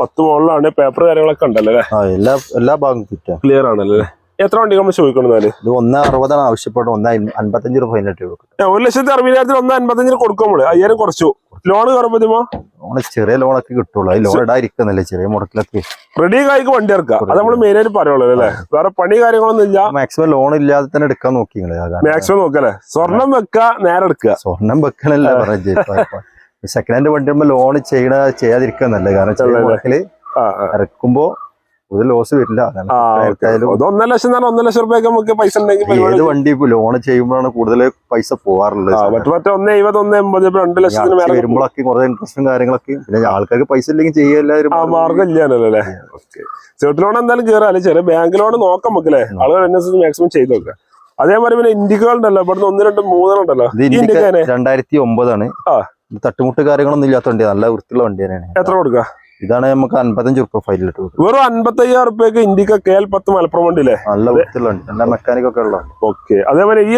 പത്ത് മുകളിലാണ് പേപ്പർ കാര്യങ്ങളൊക്കെ ഉണ്ടല്ലോ അല്ലേ? എല്ലാ എല്ലാ ഭാഗവും ക്ലിയർ ആണല്ലേ അല്ലേ? എത്ര വണ്ടി നമ്മൾ ചോദിക്കണമെന്നാൽ ഇത് ഒന്ന് അറുപതാണ് ആവശ്യപ്പെടും ഒന്ന് അൻ- അൻപത്തഞ്ച് രൂപ ഫൈനായിട്ട് കൊടുക്കും. ഒരു ലക്ഷത്തി അറുപതിനായിരത്തിൽ ഒന്ന് അൻപത്തഞ്ചിന് കൊടുക്കുമ്പോൾ അയ്യായിരം കുറച്ചു. ലോൺ കയറുമ്പോ ലോണ് ചെറിയ ലോണൊക്കെ കിട്ടുള്ളൂ. ലോൺ ഇടാതിരിക്കുന്നല്ലേ. ചെറിയ മുടക്കിലൊക്കെ റെഡി കായ്ക്ക് വണ്ടി ഇറക്കാം അത് നമ്മൾ മെയിൻ ആയിട്ട് പറയുള്ളൂ അല്ലേ? വേറെ പണി കാര്യങ്ങളൊന്നും ഇല്ല. മാക്സിമം ലോൺ ഇല്ലാതെ തന്നെ എടുക്കാൻ നോക്കി മാക്സിമം നോക്കല്ലേ? സ്വർണം വെക്ക നേരെ എടുക്കുക. സ്വർണം വെക്കണല്ല പറഞ്ഞ സെക്കൻഡ് ഹാൻഡ് വണ്ടി ലോൺ ചെയ്യണ ചെയ്യാതിരിക്കുന്നല്ലേ? കാരണം ചെറിയ. മുടക്കിൽ. ഇറക്കുമ്പോ ഒരു ലോസ് വരില്ല. ഒന്നര ലക്ഷം തന്നെ ഒന്നര ലക്ഷം രൂപയൊക്കെ നമുക്ക് പൈസ ഉണ്ടെങ്കിൽ ഏത് വണ്ടി ലോൺ ചെയ്യുമ്പോഴാണ് കൂടുതൽ പൈസ പോവാറുള്ളത് ആ മറ്റു മറ്റേ ഒന്ന് എഴുപത് ഒന്ന് എൺപത് രണ്ട് ലക്ഷത്തിന് മേലെ വരുമ്പോഴൊക്കെ കുറെ ഇൻട്രസ്റ്റും കാര്യങ്ങളൊക്കെ. പിന്നെ ആൾക്കാർക്ക് പൈസ ഇല്ലെങ്കിൽ ചെയ്യല്ലാരും മാർഗം ഇല്ലാനല്ലോ അല്ലേ? ചെറുട്ട് ലോൺ എന്തായാലും കയറാല്ലേ ചെറിയ ബാങ്ക് ലോൺ നോക്കാം നമുക്കല്ലേ ആളുകൾ അതിനനുസരിച്ച് മാക്സിമം ചെയ്ത് നോക്കുക. അതേമാതിരി പിന്നെ ഇൻഡിഗോ ഉണ്ടല്ലോ. ഇവിടുന്ന് ഒന്ന് രണ്ട് മൂന്നെണ്ണം ഉണ്ടല്ലോ. രണ്ടായിരത്തി ഒമ്പതാണ്. തട്ടുമുട്ട് കാര്യങ്ങളൊന്നും ഇല്ലാത്ത വണ്ടി നല്ല വൃത്തിയുള്ള വണ്ടി തന്നെയാണ്. എത്ര കൊടുക്കുക? ഇതാണ് നമുക്ക് അൻപത്തഞ്ച് റുപ്യ ഫൈനൽ കൊടുക്കും വെറും അൻപത്തി അയ്യായിരം റുപ്യക്ക് ഇന്ത്യയ്ക്ക് കെ എൽ പത്ത് മലപ്പുറം വണ്ടിയില്ലേ? നല്ല വൃത്തിയിലുണ്ട് നല്ല മെക്കാനിക് ഒക്കെ ഉള്ള. ഓക്കെ. അതേപോലെ ഈ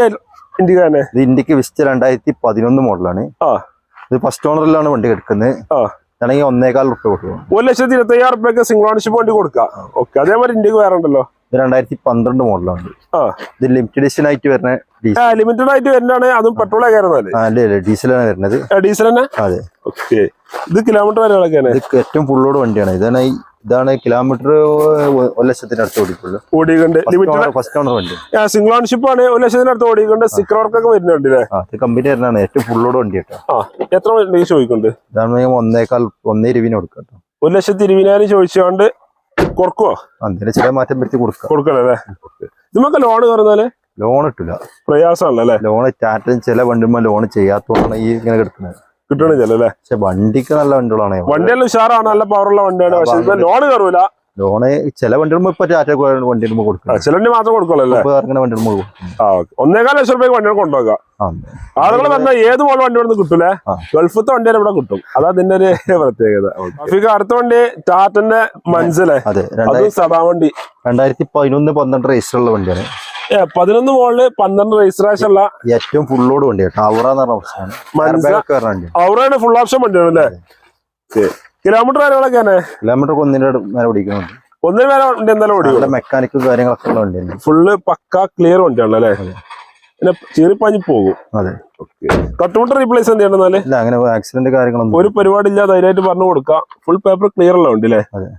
ഇന്ത്യക്കാനെ ഇത് ഇന്ത്യയ്ക്ക് വിസ്റ്റ് രണ്ടായിരത്തി പതിനൊന്ന് മോഡലാണ്. ആ. ഇത് ഫസ്റ്റ് ഓണറിലാണ് വണ്ടി എടുക്കുന്നത്. ആണെങ്കിൽ ഒന്നേകാൽ റുപ്യ കൊടുക്കും. ഒരു ലക്ഷത്തി ഇരുപത്തി അയ്യായിരം റുപ്യക്ക് സിംഗിൾ ഓണർഷിപ്പ് വണ്ടി കൊടുക്കാം. ഓക്കെ. അതേപോലെ ഇന്ത്യയ്ക്ക് വേറെ ഉണ്ടല്ലോ? ഇത് രണ്ടായിരത്തി പന്ത്രണ്ട് മോഡലാണ്. ആ. ഇത് ലിമിറ്റഡ് എഡിഷൻ ആയിട്ട് വരുന്ന ലിമിറ്റഡ് ആയിട്ട് വരുന്നതാണ്. അതും പെട്രോളാ അല്ലേ? അല്ലേ ഡീസലാണ് വരുന്നത്. ഡീസൽ തന്നെ? അതെ. ഓക്കെ ഇത് കിലോമീറ്റർ വരെയാണ് ഏറ്റവും ഫുള്ളോട് വണ്ടിയാണ്. ഇതാണ് ഇതാണ് കിലോമീറ്റർ ഒരു ലക്ഷത്തിന് അടുത്ത് ഓടിക്കുള്ളൂ ഓടിക്കുന്നുണ്ട് ഫസ്റ്റ് ഓണർ വണ്ടി. സിംഗിൾ ഓൺഷിപ്പ് ആണ്. ഒരു ലക്ഷത്തിന് അടുത്ത് ഓടിക്കുന്നുണ്ട് സ്റ്റിക്കർ വർക്ക് ഒക്കെ വരുന്നുണ്ട് ഇത് കമ്പനി വരുന്നതാണ് ഏറ്റവും ഫുള്ളോട് വണ്ടി കേട്ടോ. എത്ര വണ്ടി ചോദിക്കുന്നുണ്ട്? ഇതാണ് ഒന്നേക്കാൽ ഒന്നേ രൂപ കൊടുക്കാം ഒരു ലക്ഷത്തി ഇരുപതിനായിരം ചോദിച്ചുകൊണ്ട് കൊടുക്കുവോ? അതിന് ചില മാറ്റം വരുത്തി കൊടുക്കാം. കൊടുക്കണല്ലേ നിങ്ങൾക്ക് ലോൺ കയറുന്നാൽ ലോൺ ഇട്ടില്ല. പ്രയാസമല്ലേ ലോൺ ചാറ്റും ചില വണ്ടിമ്മ ലോൺ ചെയ്യാത്തതാണ് ഈ ഇങ്ങനെ കിടക്കുന്നത് കിട്ടണില്ല അല്ലേ പക്ഷെ വണ്ടിക്ക് നല്ല വണ്ടികളാണ്. വണ്ടിയെല്ലാം ഉഷാറാണ് നല്ല പവറുള്ള വണ്ടിയാണ്. പക്ഷെ ലോൺ കയറൂല ലോണ് ചില വണ്ടികൾ ഇപ്പൊ ടാറ്റ വണ്ടി കൊടുക്കും കൊടുക്കുന്നത്. ചിലന്റെ മാത്രം കൊടുക്കുള്ളൂ ഇറങ്ങുന്ന വണ്ടി ഒന്നേകാൽ ലക്ഷം രൂപയ്ക്ക് വണ്ടികൾ കൊണ്ടുപോകാം ആളുകൾ പറഞ്ഞാൽ ഏത് പോലെ വണ്ടി ഇവിടെ കിട്ടൂലേ. ഗൾഫത്തെ വണ്ടിയാണ് ഇവിടെ കിട്ടും. അതാ അതിന്റെ ഒരു പ്രത്യേകത. അടുത്ത വണ്ടി ടാറ്റന്റെ മനസ്സിലെ അതെ സദാ വണ്ടി. രണ്ടായിരത്തി പതിനൊന്ന് പന്ത്രണ്ട് രജിസ്റ്റർ ഉള്ള വണ്ടിയാണ്. പതിനൊന്ന് മോളിൽ പന്ത്രണ്ട് രജിസ്ട്രേഷൻ ഉള്ള ഏറ്റവും ഫുള്ളോട് ഒക്കെ വണ്ടിയാണ് ഫുൾ ഓപ്ഷൻ വണ്ടിയാണ് അല്ലേ? കിലോമീറ്റർ കാര്യങ്ങളൊക്കെയാണ് കിലോമീറ്റർ ഒന്നിന്റെ മേലെ ഓടിക്കുന്നുണ്ട് ഒന്നിന് വരെ വണ്ടി എന്തായാലും ഓടിക്കും? മെക്കാനിക്കും കാര്യങ്ങളൊക്കെ ഉള്ള വണ്ടിയാണ്. ഫുള്ള് പക്ക ക്ലിയർ വണ്ടിയാണ് അല്ലേ? പിന്നെ ചീറിപ്പാഞ്ഞ് പോകും. അതെ. കട്ടുമുട്ട റീപ്ലേസ് എന്ത് ചെയ്യണം അങ്ങനെ ആക്സിഡന്റ് കാര്യങ്ങളൊന്നും ഒരു പരിപാടി ഇല്ല ധൈര്യമായിട്ട് പറഞ്ഞു കൊടുക്കാം. ഫുൾ പേപ്പർ ക്ലിയർ ഉള്ള വണ്ടി അല്ലേ? അതെ.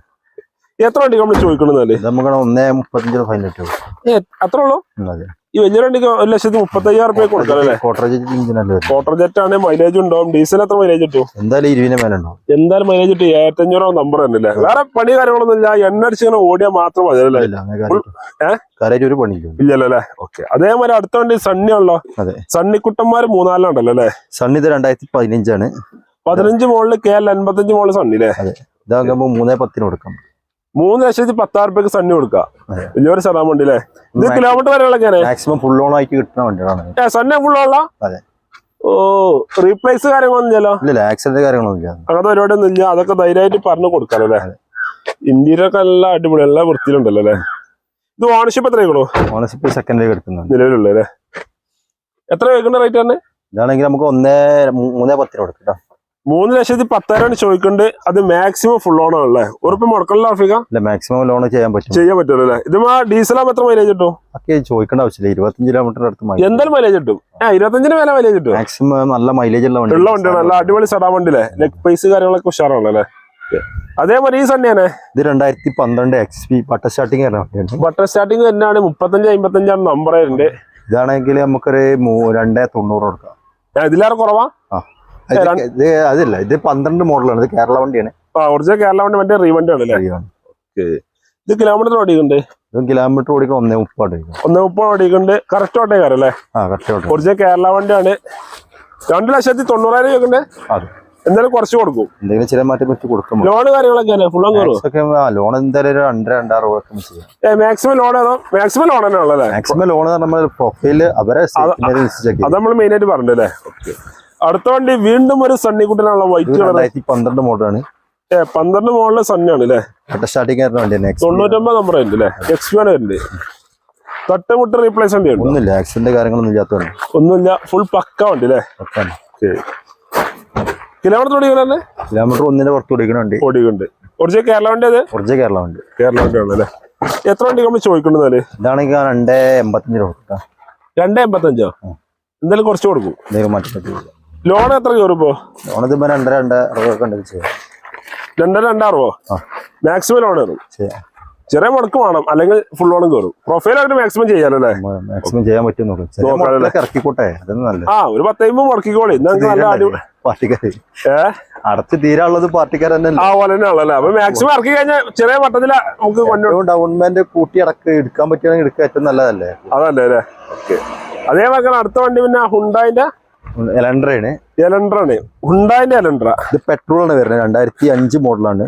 എത്ര വണ്ടി നമ്മൾ ചോദിക്കണെന്നല്ലേ നമുക്ക് ഒന്നേ മുപ്പത്തഞ്ച് ഏ അത്ര ഉള്ളൂ? ഈ വലിയ വണ്ടിക്ക് ഒരു ലക്ഷത്തി മുപ്പത്തി അയ്യായിരം റുപ്യ കൊടുക്കാം അല്ലേ കോട്ടറേജ് ഇഞ്ചിനല്ലേ വരും വാട്ടർ ജെറ്റ് ആണ് മൈലേജ് ഉണ്ടാവും. ഡീസൽ എത്ര മൈലേജ് കിട്ടും? എന്തായാലും ഇരുവിന് മേലെ ഉണ്ടാവും. എന്തായാലും മൈലേജ് കിട്ടും. അഞ്ഞൂറോ നമ്പർ തന്നെയല്ലേ വേറെ പണി കാര്യങ്ങളൊന്നും ഇല്ല. എണ്ണ അടിച്ച് ഇങ്ങനെ ഓടിയാൽ മാത്രം മതി അല്ലേ? ഒരു ഇല്ലല്ലോ അല്ലേ? ഓക്കെ. അതേമാതിരി അടുത്ത വണ്ടി സണ്ണി ഉള്ളോ അതെ. സണ്ണിക്കുട്ടന്മാര് മൂന്നാലുണ്ടല്ലോ അല്ലേ? സണ്ണി ഇത് രണ്ടായിരത്തി പതിനഞ്ചാണ്. പതിനഞ്ച് മോളിൽ കെ എൽ അൻപത്തഞ്ച് മോളിൽ സണ്ണി അല്ലേ? ഇതാകുമ്പോ മൂന്നേ പത്തിന് കൊടുക്കാം. മൂന്ന് ലക്ഷത്തി പത്താറ് റുപ്യക്ക് സണ്ണി കൊടുക്ക. വലിയൊരു ശതമാനം വണ്ടി അല്ലേ ഇത് കിലോമീറ്റർ വരെയുള്ളൊക്കെയാണ് മാക്സിമം ഫുൾ ഓൺ ആയിട്ട് കിട്ടുന്ന വണ്ടികളാണ് സണ്ണ ഫുൾ അതെ. ഓ റീപ്ലേസ് കാര്യങ്ങളൊന്നും ഇല്ല ആക്സിഡന്റ് കാര്യങ്ങളൊന്നും ഇല്ല അങ്ങനത്തെ പരിപാടിയൊന്നും ഇല്ല. അതൊക്കെ ധൈര്യമായിട്ട് പറഞ്ഞു കൊടുക്കാലോ അല്ലേ? ഇന്ത്യയിലൊക്കെ ഒക്കെ എല്ലാം അടിപൊളി എല്ലാ വൃത്തിയിലുണ്ടല്ലോ അല്ലേ? ഇത് ഓണർഷിപ്പ് എത്ര ആയിക്കണോ ഓണർഷിപ്പ് സെക്കൻഡ് എടുക്കുന്നുണ്ട് നിലവിലുള്ള അല്ലേ എത്ര വെക്കുന്ന റേറ്റ് തന്നെ? ഇതാണെങ്കിൽ നമുക്ക് ഒന്നേ മൂന്നേ പത്തിന് കൊടുക്കാം മൂന്ന് ലക്ഷത്തി പത്തായിരമാണ് ചോദിക്കുന്നുണ്ട് അത് മാക്സിമം ഫുൾ ഓൺ ആണല്ലേ? ഉറപ്പ് മുടക്കല്ല ആഫിക മാക്സിമം ലോൺ ചെയ്യാൻ പറ്റും. ചെയ്യാൻ പറ്റുമല്ലോ അല്ലേ? ഇത് ഡീസൽ ആകുമ്പോൾ എത്ര മൈലേജ് കിട്ടും? ഒക്കെ ചോദിക്കേണ്ട ആവശ്യമില്ല. ഇരുപത്തഞ്ച് കിലോമീറ്റർ അടുത്ത് മതി എന്തായാലും മൈലേജ് കിട്ടും? ആ ഇരുപത്തഞ്ചിന് മേലെ മൈലേജ് കിട്ടും മാക്സിമം നല്ല മൈലേജ് ഉള്ള വണ്ടി ഉള്ള വണ്ടിയാണ്. നല്ല അടിപൊളി സടാ വണ്ടിയില്ലേ? ലെഗ് പൈസ് കാര്യങ്ങളൊക്കെ ഉഷാറാണ് അല്ലേ? അതേപോലെ ഈ സണ്ണിയാണ് ഇത് രണ്ടായിരത്തി പന്ത്രണ്ട് X P button starting button starting തന്നെയാണ്. മുപ്പത്തഞ്ച് അമ്പത്തഞ്ചാണ് നമ്പർ ഉണ്ട് ഇതാണെങ്കിൽ നമുക്കൊരു രണ്ടേ തൊണ്ണൂറ് കൊടുക്കാം. ഇതിലേറെ കുറവാ? ആ. ഇത് അതില്ല ഇത് പന്ത്രണ്ട് മോഡലാണ് ഇത് കേരള വണ്ടിയാണ്. ആ ഒറിജിനൽ കേരള വണ്ടി മറ്റേ റീവണ്ടി ആണ് അല്ലേ കഴിയാണ്. ഇത് കിലോമീറ്റർ ഓടിക്കുന്നുണ്ട്? ഇത് കിലോമീറ്റർ ഓടിക്കും ഒന്നേ മുപ്പാട് ഒന്നേ മുപ്പത് ഓടിക്കുന്നുണ്ട്. കറക്റ്റ് ഓട്ടേക്കാരം അല്ലേ ആ കറക്റ്റ് ഒറിജിനൽ കേരള വണ്ടിയാണ്. രണ്ട് ലക്ഷത്തി തൊണ്ണൂറായിരം അതെ. എന്തായാലും കുറച്ച് കൊടുക്കും. എന്തെങ്കിലും ചില മാറ്റം പറ്റി കൊടുക്കുമ്പോൾ ലോണ് കാര്യങ്ങളൊക്കെ ഫുൾ ലോൺ എന്തായാലും രണ്ടര രണ്ടാറ് രൂപ ചെയ്യാം. മാക്സിമം ലോൺ ആണോ? മാക്സിമം ലോൺ തന്നെ ഉള്ളല്ലേ മാക്സിമം ലോൺ നമ്മൾ പ്രൊഫൈൽ അവരെ അത് നമ്മൾ മെയിൻ ആയിട്ട് പറഞ്ഞല്ലേ അടുത്ത വണ്ടി വീണ്ടും ഒരു സണ്ണി കുട്ടനാണല്ലോ വൈറ്റ് രണ്ടായിരത്തി പന്ത്രണ്ട് മോഡലാണ്. ഏ പന്ത്രണ്ട് മോഡലിലെ സണ്ണിയാണ് അല്ലേ സ്റ്റാർട്ടിംഗ് തൊണ്ണൂറ്റൊമ്പത് നമ്പർ ഉണ്ട് അല്ലേ എക്സ് വൺ തട്ടുമുട്ട് റീപ്ലേസ് വണ്ടി ഒന്നുമില്ല ആക്സിഡന്റ് കാര്യങ്ങളൊന്നും ഇല്ലാത്തതാണ് ഒന്നുമില്ല ഫുൾ പക്ക വണ്ടി അല്ലേ? കിലോമീറ്റർ ഒന്നിന്റെ പുറത്ത് ഓടിക്കണുണ്ട് ഓടിക്കുന്നുണ്ട് ഒറിജിനൽ കേരള വണ്ടി അത്? ഒറിജിനൽ കേരള വണ്ടി. കേരള വണ്ടി ആണല്ലേ എത്ര വണ്ടി നമ്മൾ ചോദിക്കുന്നതാൽ ഇതാണെങ്കിൽ രണ്ടേ എൺപത്തഞ്ച് രൂപ രണ്ട് എൺപത്തഞ്ചോ എന്തായാലും കുറച്ച് കൊടുക്കും. എന്തെങ്കിലും മാറ്റി ലോൺ എത്ര ചോറിപ്പോ ലോൺ ഇതിപ്പോ രണ്ടര രണ്ട് രണ്ടര രണ്ടാറുവോ ആ. മാക്സിമം ലോൺ കയറും ചെറിയ മുടക്ക് വേണം. അല്ലെങ്കിൽ ഫുൾ ലോണും കയറും പ്രൊഫൈൽ അവർ മാക്സിമം ചെയ്യാലോ അല്ലേ? മാക്സിമം ചെയ്യാൻ പറ്റും ഇറക്കിക്കോട്ടെ. ആ ഒരു പത്തൈമ്പത് മുടക്കിക്കോളി. പാർട്ടിക്കാര്. അടച്ച് തീരാനുള്ളത് പാർട്ടിക്കാർ തന്നെ അപ്പൊ മാക്സിമം ഇറക്കി കഴിഞ്ഞാൽ ചെറിയ മട്ടത്തില നമുക്ക് കൊണ്ടു ഗവൺമെന്റ് കൂട്ടി അടക്ക് എടുക്കാൻ പറ്റുകയാണെങ്കിൽ എടുക്കുക ഏറ്റവും നല്ലതല്ലേ? അതല്ലേ അല്ലേ? അടുത്ത വണ്ടി പിന്നെ ഹുണ്ടായിന്റെ എലൻഡറാണ് എലൻഡറാണ് ഹുണ്ടായിന്റെ എലൻഡ്ര ഇത് പെട്രോൾ ആണ് വരുന്നത്. രണ്ടായിരത്തി അഞ്ച് മോഡലാണ്.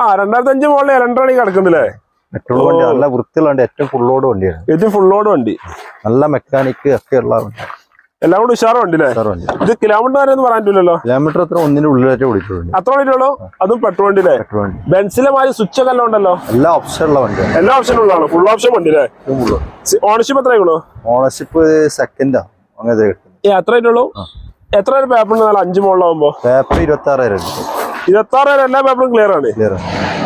ആ രണ്ടായിരത്തി അഞ്ച് മോഡൽ എലൻഡറാണ് കിടക്കുന്നില്ലേ? പെട്രോൾ വണ്ടി നല്ല വൃത്തിയുള്ള വണ്ടി ഏറ്റവും ഫുള്ളോട് വണ്ടിയാണ്. ഇത് ഫുൾ ലോഡ് വണ്ടി. നല്ല മെക്കാനിക് ഒക്കെ ഉള്ള എല്ലാം കൂടി ഉഷാറ് വണ്ടി ഇത് കിലോമീറ്റർ വരെ ഒന്നും പറയാൻ പറ്റില്ലല്ലോ കിലോമീറ്റർ അത്ര ഒന്നിന്റെ ഉള്ളിലായിട്ട് ഓടിച്ചിട്ടുണ്ട് അത്ര വേണ്ടിയിട്ടുള്ളൂ അതും പെട്രോൾ വണ്ടി അല്ലേ? പെട്രോൾ വണ്ടി. ബെൻസിലെ മാതിരി സ്വിച്ച് ഒക്കെ എല്ലാം ഉണ്ടല്ലോ? എല്ലാ ഓപ്ഷൻ ഉള്ള വണ്ടി എല്ലാ ഓപ്ഷനും ഉള്ളതാണ്. ഫുൾ ഓപ്ഷൻ വണ്ടി അല്ലേ? ഓണർഷിപ്പ് എത്ര ഓണർഷിപ്പ് സെക്കൻഡാ അങ്ങനെ കിട്ടും. ഏ അത്ര ആയിട്ടുള്ളൂ എത്ര ഒരു പേപ്പർ ഉണ്ട് അഞ്ച് മുകളിലാവുമ്പോ? പേപ്പർ ഇരുപത്തി ആറായിരം ഇരുപത്തി ആറ് വരെ എല്ലാ പേപ്പറും ക്ലിയർ ആണ്.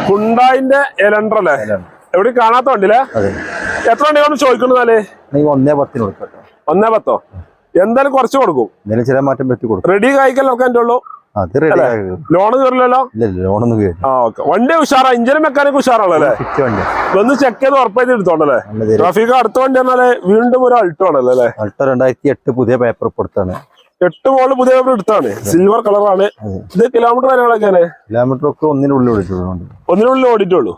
കുണ്ടായിന്റെ എലണ്ടർ അല്ലേ? എവിടെ കാണാത്ത വണ്ടിയില്ലേ? എത്ര വണ്ടിയാണ് ചോദിക്കുന്നതാലേ ഒന്നേ പത്തിന് കൊടുക്കട്ടോ ഒന്നേ പത്തോ? എന്തായാലും കുറച്ച് കൊടുക്കും. എന്തെങ്കിലും ചില മാറ്റം പറ്റി കൊടുക്കും. റെഡി കായ്ക്കൽ എന്റെ ഉള്ളൂ? ലോൺ കയറില്ലല്ലോ ലോണൊന്നും ആ ഓക്കെ. വണ്ടി ഉഷാറാ? ഇഞ്ചിനും മെക്കാനിക് ഉഷാറാണല്ലേ? ഒന്ന് ചെക്ക് ചെയ്ത് ഉറപ്പായിട്ട് എടുത്തോണ്ടല്ലേ? ട്രാഫിക് അടുത്ത വണ്ടി എന്നാലേ വീണ്ടും ഒരു അൾട്ടോ ആണല്ലോ അല്ലേ? അൾട്ടോ രണ്ടായിരത്തി എട്ട് പുതിയ പേപ്പർ കൊടുത്താണ് എട്ട് മോൾ പുതിയ പേപ്പർ എടുത്താണ്. സിൽവർ കളറാണ് ഇത് കിലോമീറ്റർ വരെയാണ് കിലോമീറ്റർ ഒക്കെ ഒന്നിനുള്ളിൽ ഓടിച്ചിട്ടുണ്ട് ഒന്നിനുള്ളിൽ ഓടിയിട്ടുള്ളൂ.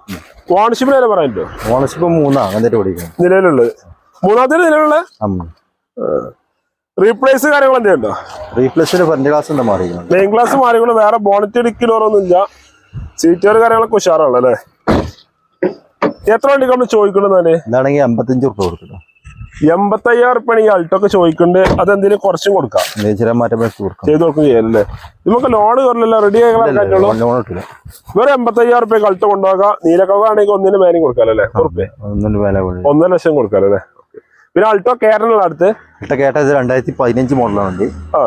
ഓണർഷിപ്പ് വരെ പറ്റുമോ ഓണർഷിപ്പ് മൂന്നാ അങ്ങനെ ഓടിക്കണം. നിലവിലുള്ളത്. മൂന്നാമത്തെ നിലവിലുള്ള റീപ്ലേസ് കാര്യങ്ങൾ എന്തെയുണ്ടോ റീപ്ലേസിന്റെ ഫ്രണ്ട് ഗ്ലാസ് എന്താ മാറി മെയിൻ ഗ്ലാസ് മാറിക്കൊണ്ട് വേറെ ബോണറ്റ് ഇടിക്കലൊന്നും ഇല്ല സീറ്റുകൾ കാര്യങ്ങളൊക്കെ ഉഷാറാണ് അല്ലേ? എത്ര വണ്ടിക്ക് നമ്മൾ ഇതാണെങ്കിൽ അമ്പത്തഞ്ച് റുപ്യ കൊടുക്കണം എൺപത്തയ്യായിരം റുപ്യ ആണെങ്കിൽ അൾട്ടൊക്കെ ചോദിക്കുന്നുണ്ട് അത് എന്തെങ്കിലും കുറച്ചും കൊടുക്കാം. എന്തെങ്കിലും ചെയ്ത് കൊടുക്കും നമുക്ക് ലോൺ കയറില്ലല്ലോ റെഡി ആയിട്ടുള്ള ലോൺ എൺപത്തി വേറെ എൺപത്തയ്യായിരം റുപ്യക്ക് അൾട്ട് കൊണ്ടുപോകാം നീലക്കൊക്കെ ആണെങ്കിൽ ഒന്നിന് മേനും കൊടുക്കാല്ലേ ഒന്നര ലക്ഷം കൊടുക്കാമല്ലോ പിന്നെ അൾട്ടോ കേരള അടുത്ത്? അൾട്ടോ കേട്ട ഇത് രണ്ടായിരത്തി പതിനഞ്ച് മോഡലാണ് വണ്ടി. ആ.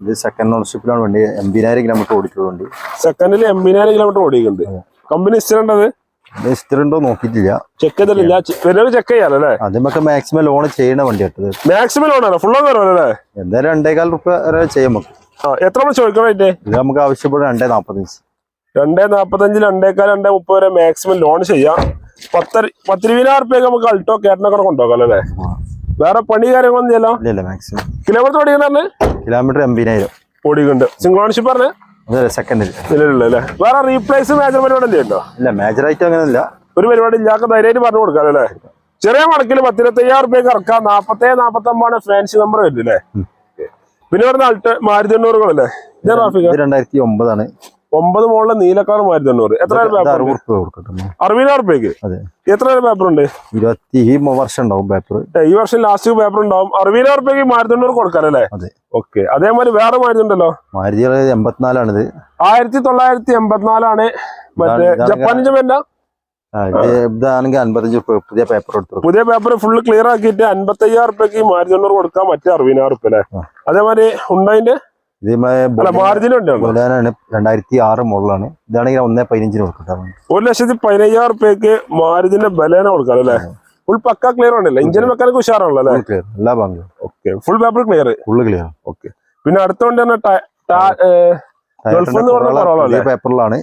ഇത് സെക്കൻഡ് ഓണർഷിപ്പിലാണ് വണ്ടി. എൺപതിനായിരം കിലോമീറ്റർ ഓടിച്ചത് വണ്ടി. സെക്കൻഡിൽ എൺപതിനായിരം കിലോമീറ്റർ ഓടിക്കുന്നുണ്ട് കമ്പനി ഹിസ്റ്ററി ഉണ്ടോ നോക്കിയിട്ടില്ല. ചെക്ക് ചെയ്തില്ല വരുന്നത് ചെക്ക് ചെയ്യാലോ അല്ലേ? അതിമൊക്കെ മാക്സിമം ലോൺ ചെയ്യണ വണ്ടി കേട്ടത് മാക്സിമം ലോൺ ആണ്? ഫുൾ കയറുമല്ലോ അല്ലേ? എന്തായാലും രണ്ടേകാൽ റുപ്യ വരെ ചെയ്യാം നമുക്ക്. എത്ര നമ്മൾ ചോദിക്കണം അതിന്റെ ഇത് നമുക്ക് ആവശ്യപ്പെടും രണ്ടേ നാൽപ്പത്തഞ്ച് രണ്ടേ നാപ്പത്തഞ്ച് രണ്ടേക്കാൽ രണ്ടേ മുപ്പത് വരെ മാക്സിമം ലോൺ ചെയ്യാം. പത്തര പത്തിരുപതിനായിരം റുപ്യക്ക് നമുക്ക് അൾട്ടോ കേട്ടനൊക്കെ കൊണ്ടുപോകാം അല്ലേ വേറെ പണി കാര്യങ്ങളൊന്നും ചെയ്യല്ലോ മാക്സിമം കിലോമീറ്റർ ഓടിക്കുന്ന കിലോമീറ്റർ എൺപതിനായിരം. ഓടിക്കുന്നുണ്ട്. സിംഗിൾ പറഞ്ഞ്? സെക്കൻഡിൽ നിലവിലുള്ള അല്ലേ വേറെ റീപ്ലേസ് മേജർ പരിപാടി എന്തെയുണ്ടോ ഇല്ല. മേജർ ആയിട്ട് അങ്ങനെ ഇല്ല ഒരു പരിപാടി ഇല്ലാത്ത ധൈര്യമായിട്ട് പറഞ്ഞു കൊടുക്കാം അല്ലേ ചെറിയ മടക്കിൽ പത്തിരുപത്തയ്യായിരം റുപ്യക്ക് ഇറക്കാം നാപ്പത്തേഴ് നാപ്പത്തൊമ്പതാണ് ഫാൻസി നമ്പർ വരില്ലേ പിന്നെ പറഞ്ഞ അൾട്ട് മാരുതി എണ്ണൂറുകളല്ലേ രണ്ടായിരത്തി ഒമ്പതാണ് ഒമ്പത് മോളിലെ നീലക്കാർ മാറ്റി തൊണ്ണൂറ് എത്ര അറുപതിനായിരം റുപ്യക്ക് അതെ. എത്ര പേപ്പർ ഉണ്ട്? ഇരുപത്തി ഈ വർഷം ഉണ്ടാവും പേപ്പർ ഈ വർഷം ലാസ്റ്റ് പേപ്പർ ഉണ്ടാവും. അറുപതിനായിരം രൂപയ്ക്ക് മാറ്റി തൊണ്ണൂറ് കൊടുക്കാനല്ലേ ഓക്കെ. അതേമാതിരി വേറെ മാറ്റുണ്ടല്ലോ മാരുതി എൺപത്തിനാലാണിത്. ആയിരത്തി തൊള്ളായിരത്തി എൺപത്തിനാലാണ് മറ്റേ ജപ്പാനിന്റെ അൻപത്തഞ്ച് പുതിയ പേപ്പർ എടുത്തു പുതിയ പേപ്പർ ഫുള്ള് ക്ലിയർ ആക്കിയിട്ട് അൻപത്തി അയ്യായിരം റുപ്യക്ക് മാരുതി തൊണ്ണൂറ് കൊടുക്കാം മറ്റേ അറുപതിനായിരം റുപ്യ അല്ലേ. അതേമാതിരി ഉണ്ടായിന്റെ രണ്ടായിരത്തി ആറ് മോഡലാണ്. ഇതാണെങ്കിൽ ഒന്നേ പതിനഞ്ചിന് കൊടുക്കട്ടെ ഒരു ലക്ഷത്തി പതിനയ്യായിരം റുപ്യക്ക് മാരുതിന്റെ ബലേന കൊടുക്കാം അല്ലേ? ഫുൾ പക്ക ക്ലിയർ ആണല്ലേ? ഇഞ്ചിന് മെക്കാനിക്ക് ഉഷാറാണല്ലോ അല്ലേ? എല്ലാ ബാങ്കും okay full paper clear full clear okay പിന്നെ അടുത്തോണ്ട് തന്നെ പേപ്പറിലാണ്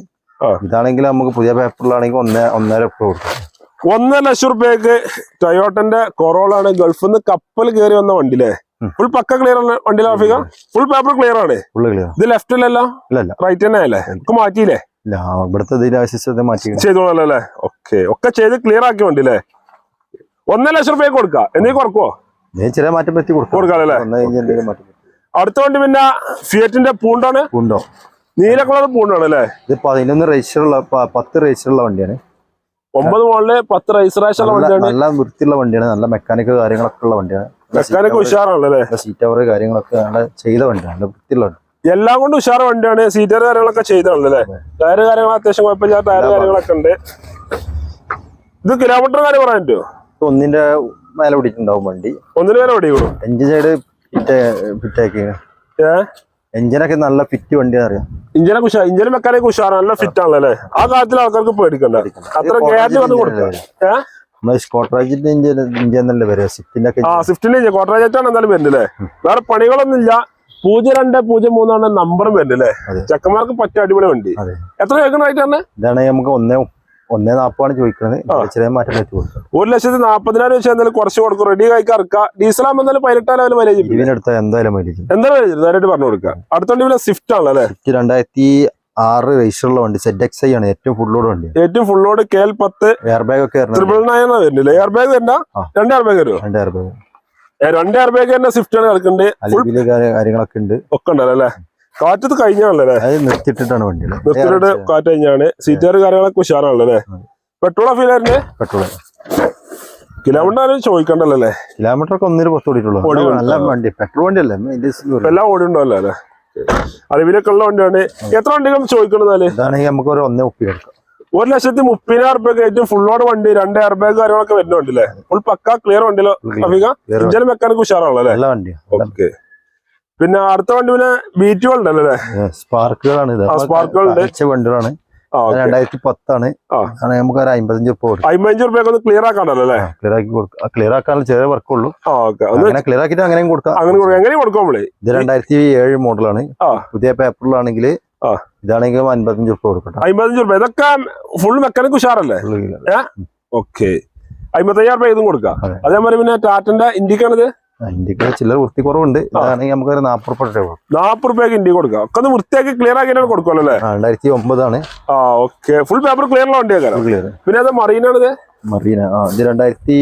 ഇതാണെങ്കിൽ നമുക്ക് പുതിയ പേപ്പറിലാണെങ്കിൽ ഒന്നേ ഒന്നര കൊടുക്കാം. ഒന്നര ലക്ഷം റുപ്യക്ക് ടൊയോട്ടന്റെ കൊറോളാണ് ഗൾഫിൽ നിന്ന് കപ്പൽ കയറി വന്ന വണ്ടിയില്ലേ? ഉം. ഫുൾ പക്ക ക്ലിയർ ആണ് വണ്ടിയിലെ ലാഫിക ഫുൾ പേപ്പർ ക്ലിയർ ആണ്? ഇത് ലെഫ്റ്റിലല്ല റൈറ്റ് തന്നെ അല്ലേ? നമുക്ക് മാറ്റിയില്ലേ? ഇവിടുത്തെ മാറ്റി ചെയ്തോളല്ലോ അല്ലേ? ഓക്കെ ഒക്കെ ചെയ്ത് ക്ലിയർ ആക്കി വണ്ടിയില്ലേ ഒന്നര ലക്ഷം റുപ്യ കൊടുക്കാം. എന്തെങ്കിലും ചെറിയ മാറ്റം പറ്റി അല്ലേ? അടുത്ത വണ്ടി പിന്നെ ഫിയറ്റിന്റെ പൂണ്ടാണ് പൂണ്ടോ? നീല കളർ പൂണ്ടാണ് അല്ലേ? ഇത് പതിനൊന്ന് പ- പത്ത് രജിസ്റ്ററുള്ള വണ്ടിയാണ്. ഒമ്പത് മോളിൽ പത്ത് നല്ല വണ്ടിയാണ്. നല്ല വൃത്തിയുള്ള വണ്ടിയാണ്. നല്ല മെക്കാനിക് കാര്യങ്ങളൊക്കെ ഉള്ള വണ്ടിയാണ്. മെക്കാനിക് ഉഷാറാണല്ലേ? സീറ്റ് അവർ കാര്യങ്ങളൊക്കെ നല്ല ചെയ്ത വണ്ടിയാണ്. നല്ല വൃത്തിയുള്ള വണ്ടി. എല്ലാം കൊണ്ട് ഉഷാറ് വണ്ടിയാണ്. സീറ്റർ കാര്യങ്ങളൊക്കെ ചെയ്താണല്ലേ? ടയർ കാര്യങ്ങൾ അത്യാവശ്യം കുഴപ്പമില്ല. ടയർ കാര്യങ്ങളൊക്കെ ഉണ്ട്. ഇത് കിലോമീറ്റർ കാര്യം പറയാൻ പറ്റുമോ ഒന്നിന്റെ മേലെ പിടിച്ചിട്ടുണ്ടാവും വണ്ടി. ഒന്നിന് മേലെ പിടിക്കുള്ളൂ എഞ്ചിൻ സൈഡ് ഫിറ്റ് ഫിറ്റാക്കി ഏ? എഞ്ചിനൊക്കെ നല്ല ഫിറ്റ് വണ്ടിയാണ് അറിയാം. ഇഞ്ചിനെ കുഷാ ഇഞ്ചിന് മെക്കാനിക് ഉഷാറ് നല്ല ഫിറ്റ് ആണല്ലേ ആ കാര്യത്തിൽ ആൾക്കാർക്ക് പേടിക്കണ്ട. അത്ര ഗ്യാരണ്ടി വന്ന് കൊടുക്കാം. ഏ നമ്മൾ സ്കോട്രാജിന്റെ ഇഞ്ചിൻ വരിക? ആ സ്വിഫ്റ്റിന്റെ കോട്ടറാജാറ്റാണ് എന്തായാലും വരുന്നില്ലേ വേറെ പണികളൊന്നും ഇല്ല. പൂജ്യം രണ്ട് പൂജ്യം മൂന്നാണ് നമ്പറും വരുന്നില്ലേ ചെക്കന്മാർക്ക് പറ്റിയ അടിപൊളി വണ്ടി. എത്ര കേൾക്കുന്ന റേറ്റ് ആണ്? ഇതാണ് നമുക്ക് ഒന്നേ ഒന്നേ നാപ്പാണ് ചോദിക്കുന്നത് ചെറിയ മാറ്റം വെച്ച് കൊടുക്കാം. ഒരു ലക്ഷത്തി നാപ്പതിനായിരം വെച്ചാൽ എന്തായാലും കുറച്ച് കൊടുക്കും. റെഡി കഴിക്കാൻ ഇറക്കുക ഡീസൽ ആകുമ്പോൾ എന്തായാലും പതിനെട്ടായിരം ലെവൽ മൈലേജ് കിട്ടും ഇരുവിനെടുത്ത എന്തായാലും മൈലേജ് എന്താ മൈലേജ് നേരിട്ട് പറഞ്ഞു കൊടുക്കുക അടുത്തോണ്ട് പിന്നെ സ്വിഫ്റ്റ് ആണ് അല്ലേ? ഫിറ്റ് രണ്ടായിരത്തി ആറ് വയസ്സുള്ള വണ്ടി. സെറ്റ് എക്സ് ഐ ആണ്. ഏറ്റവും ഫുൾ ലോഡ് വണ്ടി. ഏറ്റവും ഫുൾ ലോഡ് കെ എൽ പത്ത് എയർ ബാഗ് ഒക്കെ ട്രിപ്പിൾ നയൻ വരുന്നില്ല എയർ ബാഗ് വരണ്ട? രണ്ട് എയർ ബാഗ് വരുമോ രണ്ട് എയർ ബാഗ് രണ്ട് എയർ ബാഗ് തന്നെ സ്വിഫ്റ്റ് ആണ് കിടക്കുന്നുണ്ട് കാര്യങ്ങളൊക്കെ ഉണ്ട്. ഒക്കെ ഉണ്ടല്ലോ അല്ലേ? കാറ്റത്ത് കഴിഞ്ഞാണല്ലേ അത് നിർത്തിയിട്ടിട്ടാണ് വണ്ടികൾ നിർത്തിയിട്ട് കാറ്റ് കഴിഞ്ഞാണ്. സീറ്റുകാർ കാര്യങ്ങളൊക്കെ ഉഷാറാണല്ലോ അല്ലേ? പെട്രോൾ ഫീലായിരുന്നു പെട്രോൾ കിലോമീറ്റർ ആരും ചോദിക്കണ്ടല്ലോ അല്ലേ? കിലോമീറ്റർ ഒക്കെ ഒന്നിന് പുറത്ത് ഓടിയിട്ടുള്ളൂ. ഓടി നല്ല വണ്ടി പെട്രോൾ വണ്ടി അല്ലേ എല്ലാം ഓടി ഉണ്ടല്ലോ അല്ലേ? അറിവിലൊക്കെ ഉള്ള വണ്ടിയാണ്. എത്ര വണ്ടികൾ ചോദിക്കണമെന്നാൽ ഇതാണെങ്കിൽ നമുക്ക് ഒരു ഒന്നേ ഒപ്പി എടുക്കാം ഒരു ലക്ഷത്തി മുപ്പതിനായിരം റുപ്യ ഏറ്റവും ഫുള്ളോട് വണ്ടി രണ്ട് എയർ ബാഗ് കാര്യങ്ങളൊക്കെ വരുന്ന വണ്ടില്ലേ ഫുൾ പക്ക ക്ലിയർ വണ്ടിയിലോ ഇഞ്ചിന് മെക്കാനിക് ഉഷാറാണല്ലോ അല്ലേ? ഓക്കെ പിന്നെ അടുത്ത വണ്ടി പിന്നെ ബീറ്റ് ഉണ്ടല്ലോ അല്ലേ? സ്പാർക്കുകളാണ് ഇത്. അയച്ച വണ്ടികളാണ്. രണ്ടായിരത്തി പത്താണ് നമുക്ക് ഒരു അമ്പത്തഞ്ച് ഉപ്പ് അമ്പത്തഞ്ച് റുപ്യൊക്കെ ഒന്ന് ക്ലിയർ അല്ലേ? ക്ലിയർ ആക്കി കൊടുക്കാം. ക്ലിയർ ആക്കാനുള്ള ചെറിയ വർക്കുള്ളൂ. ആ അങ്ങനെ ക്ലിയർ ആക്കിട്ട് അങ്ങനെയും കൊടുക്കാം. അങ്ങനെ കൊടുക്കാം. എങ്ങനെ കൊടുക്കാം നമ്മൾ? ഇത് രണ്ടായിരത്തി ഏഴ് മോഡലാണ് പുതിയ പേപ്പറിലാണെങ്കിൽ ഇതാണെങ്കിലും ഇതാണെങ്കിൽ അൻപത്തഞ്ച് ഉപ്പ് കൊടുക്കട്ടെ. അമ്പത്തഞ്ച് റുപ്യ ഇതൊക്കെ ഫുൾ മെക്കാനിക് ഉഷാറല്ലേ. ഓക്കെ. അമ്പത്തയ്യായിരം റുപ്യ ഇതും കൊടുക്കാം. അതെ. അതേമാതിരി പിന്നെ ടാറ്റന്റെ ഇന്ത്യക്കാണിത് ഇന്ത്യയ്ക്ക് ചില വൃത്തി കുറവുണ്ട്. ഇതാണെങ്കിൽ നമുക്ക് ഒരു നാൽപ്പത് ഉപ്പ് രൂപ നാപ്പത് റുപ്യക്ക് ഇന്ത്യ കൊടുക്കാം. ഒക്കെ വൃത്തിയാക്കി ക്ലിയർ ആക്കിയാണ് കൊടുക്കുമല്ലോ അല്ലേ? രണ്ടായിരത്തി ഒമ്പതാണ്. ആ ഓക്കെ ഫുൾ പേപ്പർ ക്ലിയർ ഉള്ള വണ്ടി ക്ലിയർ പിന്നെ അത് മറീനാണിത് മറീന ആ ഇത് രണ്ടായിരത്തി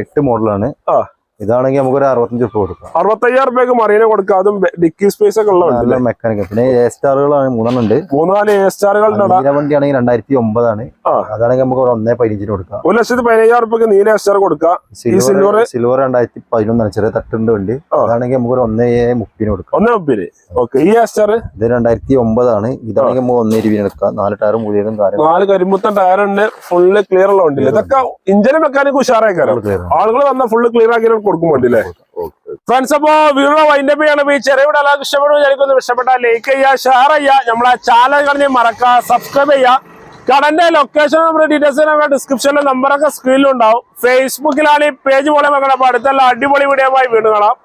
എട്ട് മോഡലാണ് ആ. ഇതാണെങ്കിൽ നമുക്ക് ഒരു അറുപത്തഞ്ച് ഉപ്പ് കൊടുക്കാം. അറുപത്തയ്യായിരം റുപ്യക്ക് മറീന കൊടുക്കാം. അതും ഡിക്കി സ്പേസ് ഒക്കെ ഉള്ള മെക്കാനിക്കൽ പിന്നെ എ സ്റ്റാറുകളാണ് മൂന്നെണ്ണം ഉണ്ട്. മൂന്ന് നാല് എ സ്റ്റാറുകൾ വണ്ടി ആണെങ്കിൽ രണ്ടായിരത്തി ഒമ്പതാണ്. അതാണെങ്കിൽ നമുക്ക് ഒരു ഒന്നേ പതിനഞ്ചിന് കൊടുക്കാം. ഒരു ലക്ഷത്തി പതിനയ്യായിരം റുപ്യക്ക് നീല എ സ്റ്റാർ കൊടുക്കാം? സിൽവർ സിൽവർ രണ്ടായിരത്തി പതിനൊന്നാണ് ചെറിയ തട്ടുണ്ട് വണ്ടി. അതാണെങ്കിൽ നമുക്ക് ഒരു ഒന്നേ മുപ്പതിന് കൊടുക്കാം. ഒന്നേ മുപ്പിന് ഓക്കെ. ഈ എ സ്റ്റാർ ഇത് രണ്ടായിരത്തി ഒമ്പതാണ് ഇതാണെങ്കിൽ നമുക്ക് ഒന്നേ ഇരുപതിന് എടുക്കാം നാല് ടയറും പുതിയതും കാര്യം നാല് കരിമ്പുത്തൻ ടയർ ഉണ്ട് ഫുള്ള് ക്ലിയർ ഉള്ള വണ്ടി ഇതൊക്കെ ഇഞ്ചിന് മെക്കാനിക് ഉഷാറായി കാര്യം. ആളുകൾ വന്നാൽ ഫുള്ള് ക്ലിയർ ആക്കി കൊടുക്കും വണ്ടിയില്ലേ ഫ്രണ്ട്സ് അപ്പോ വീഡിയോ വൈൻഡപ്പ് ചെയ്യണം. ഈ ചെറിയ വീട് എല്ലാവർക്കും ഇഷ്ടപ്പെടും വിചാരിക്കുന്നു. ഇഷ്ടപ്പെട്ടാൽ ലൈക്ക് ചെയ്യാ ഷെയർ ചെയ്യാ നമ്മളെ ചാനൽ കളഞ്ഞ് മറക്കുക സബ്സ്ക്രൈബ് ചെയ്യാ കടന്റെ ലൊക്കേഷൻ നമ്മുടെ ഡീറ്റെയിൽസ് നമ്മുടെ ഡിസ്ക്രിപ്ഷനിലെ നമ്പറൊക്കെ സ്ക്രീനിലുണ്ടാവും ഫേസ്ബുക്കിലാണ് ഈ പേജ് പോലെ വെക്കണം അപ്പൊ അടുത്തുള്ള അടിപൊളി വീഡിയോ ആയി വീണ്ടും കാണാം.